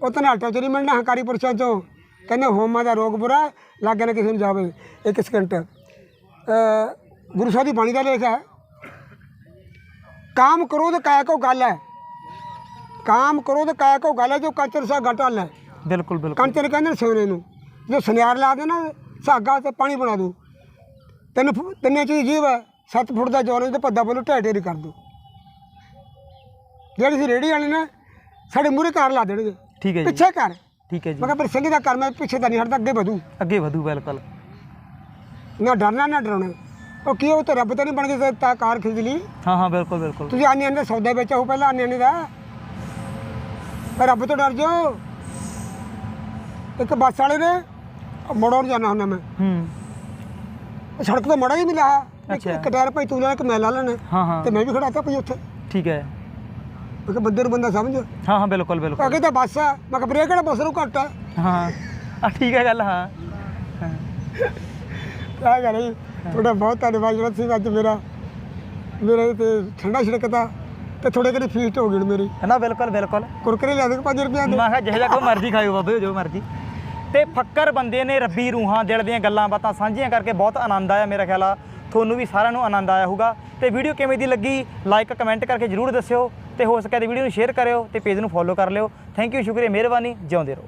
ਉਹ ਧਨਾਟਾ ਚ ਨਹੀਂ ਮਿਲਣਾ ਹੰਕਾਰੀ ਪੁਰਸ਼ਾਂ ਚੋਂ ਕਹਿੰਦੇ ਹੋਮਾਂ ਦਾ ਰੋਗ ਬੁਰਾ ਲਾਗੇ ਨਾ ਕਿਸੇ ਨੂੰ ਜਾਵੇ ਇੱਕ ਸਕਿੰਟ ਅ ਗੁਰੂ ਸਾਹਿਬ ਦੀ ਬਾਣੀ ਦਾ ਲੇਖ ਹੈ ਕਾਮ ਕਰੋ ਤੇ ਕਾਇਆ ਕੋ ਗੱਲ ਹੈ ਕਾਮ ਕਰੋ ਤੇ ਕਾਇਆ ਕੋ ਗੱਲ ਹੈ ਜੋ ਕੰਚਰ ਸਾ ਘਟਲ ਹੈ ਬਿਲਕੁਲ ਬਿਲਕੁਲ ਕੰਚਰ ਕਹਿੰਦੇ ਨੇ ਸੋਨੇ ਨੂੰ ਜੋ ਸੁਨਿਆਰ ਲਾ ਦੇ ਨਾ ਸਾਗਾ ਤੇ ਪਾਣੀ ਬਣਾ ਦੂ ਤਿੰਨ ਫੁ- ਤਿੰਨੇ ਚੀਜ਼ ਜੀਵ ਹੈ 7 ਫੁੱਟ ਦਾ ਜੋਰ ਤੇ ਪੱਦਾ ਬੋਲੋ ਢੇਰ ਢੇਰੀ ਕਰ ਦੋ ਜਿਹੜੀ ਸੀ ਰੇੜੀ ਵਾਲੇ ਨੇ ਸਾਡੇ ਮੂਹਰੇ ਕਾਰ ਲਾ ਦੇਣਗੇ ਠੀਕ ਹੈ ਜੀ ਪਿੱਛੇ ਕਰ ਠੀਕ ਹੈ ਜੀ ਮੈਂ ਕਿਹਾ ਪਰ ਸਿੰਘ ਦਾ ਕਰ ਮੈਂ ਪਿੱਛੇ ਤਾਂ ਨਹੀਂ ਹਟਦਾ ਅੱਗੇ ਵਧੂ ਅੱਗੇ ਵਧੂ ਬਿਲਕੁਲ ਨਾ ਡਰਨਾ ਨਾ ਡਰਾਉਣਾ ਉਹ ਕੀ ਉਹ ਤਾਂ ਰੱਬ ਤਾਂ ਨਹੀਂ ਬਣ ਕੇ ਤਾਂ ਕਾਰ ਖਰੀਦ ਲਈ ਹਾਂ ਹਾਂ ਬਿਲਕੁਲ ਬਿਲਕੁਲ ਤੁਸੀਂ ਆਨੇ ਆਨੇ ਸੌਦਾ ਵੇਚਿਆ ਹੋ ਪਹਿਲਾਂ ਆਨੇ ਆਨੇ ਦਾ ਰੱਬ ਤੋਂ ਡਰ ਜਾਓ ਇੱਕ ਬੱਸ ਵਾਲੇ ਨੇ ਮੋੜੋਂ ਜਾਣਾ ਹੁੰਦਾ ਮੈਂ। ਹੂੰ। ਸੜਕ ਤੋਂ ਮੜਾ ਹੀ ਮਿਲਿਆ। ਇੱਕ ਅੱਛਾ। ਇੱਕ ਟਾਇਰ ਭਾਈ ਤੂੰ ਲੈ ਇੱਕ ਮੈਂ ਲਾ ਲੈਣਾ ਹਾਂ ਹਾਂ। ਤੇ ਮੈਂ ਵੀ ਖੜਾ ਤਾ ਭਾਈ ਉੱਥੇ। ਠੀਕ ਹੈ। ਕਿਹਾ ਬੰਦੇ ਨੂੰ ਬੰਦਾ ਸਮਝ। ਹਾਂ ਹਾਂ ਬਿਲਕੁਲ ਬਿਲਕੁਲ। ਅੱਗੇ ਤਾਂ ਬੱਸ ਆ। ਮੈਂ ਕਿਹਾ ਬ੍ਰੇਕ ਕਿਹੜਾ ਬੱਸ ਨੂੰ ਘੱਟ ਆ। ਹਾਂ ਆ ਠੀਕ ਹੈ ਗੱਲ ਹਾਂ। ਹਾਂ। ਆ ਗੱਲ ਜੀ। ਤੁਹਾਡਾ ਬਹੁਤ ਧੰਨਵਾਦ ਜਿਹੜਾ ਸੀ ਅੱਜ ਮੇਰਾ ਮੇਰੇ ਤੇ ਠੰਡਾ ਛਿੜਕਤਾ ਤੇ ਥੋੜੇ ਕਰੀ ਫੀਸ ਹੋ ਗਈ ਮੇਰੀ। ਨਾ ਬਿਲਕੁਲ ਬਿਲਕੁਲ। ਕੁਰਕਰੇ ਲਿਆ ਦੇ 5 ਰੁਪਏ ਦੇ। ਮੈਂ ਕਿਹਾ ਜਿਹੋ ਕੋਈ ਮਰਜ਼ੀ ਖਾਇਓ ਬਾਬੇ ਜੋ ਮਰਜ਼ੀ। ਤੇ ਫੱਕਰ ਬੰਦੇ ਨੇ ਰੱਬੀ ਰੂਹਾਂ ਦਿਲ ਦੀਆਂ ਗੱਲਾਂ ਬਾਤਾਂ ਸਾਂਝੀਆਂ ਕਰਕੇ ਬਹੁਤ ਆਨੰਦ ਆਇਆ ਮੇਰਾ ਖਿਆਲ ਆ। ਤੁਹਾਨੂੰ ਵੀ ਸਾਰਿਆਂ ਨੂੰ ਆਨੰਦ ਆਇਆ ਹੋਊਗਾ। ਤੇ ਵੀਡੀਓ ਕਿਵੇਂ ਦੀ ਲੱਗੀ? ਲਾਈਕ ਕਮੈਂਟ ਕਰਕੇ ਜਰੂਰ ਦੱਸਿਓ। ਤੇ ਹੋ ਸਕੇ ਤੇ ਵੀਡੀਓ ਨੂੰ ਸ਼ੇਅਰ ਕਰਿਓ ਤੇ ਪੇਜ ਨੂੰ ਫੋਲੋ ਕਰ ਲਿਓ। ਥੈਂਕ ਯੂ ਸ਼ੁਕਰੀਆ ਮਿਹਰਬਾਨੀ। ਜਿਉਂਦੇ ਰਹੋ।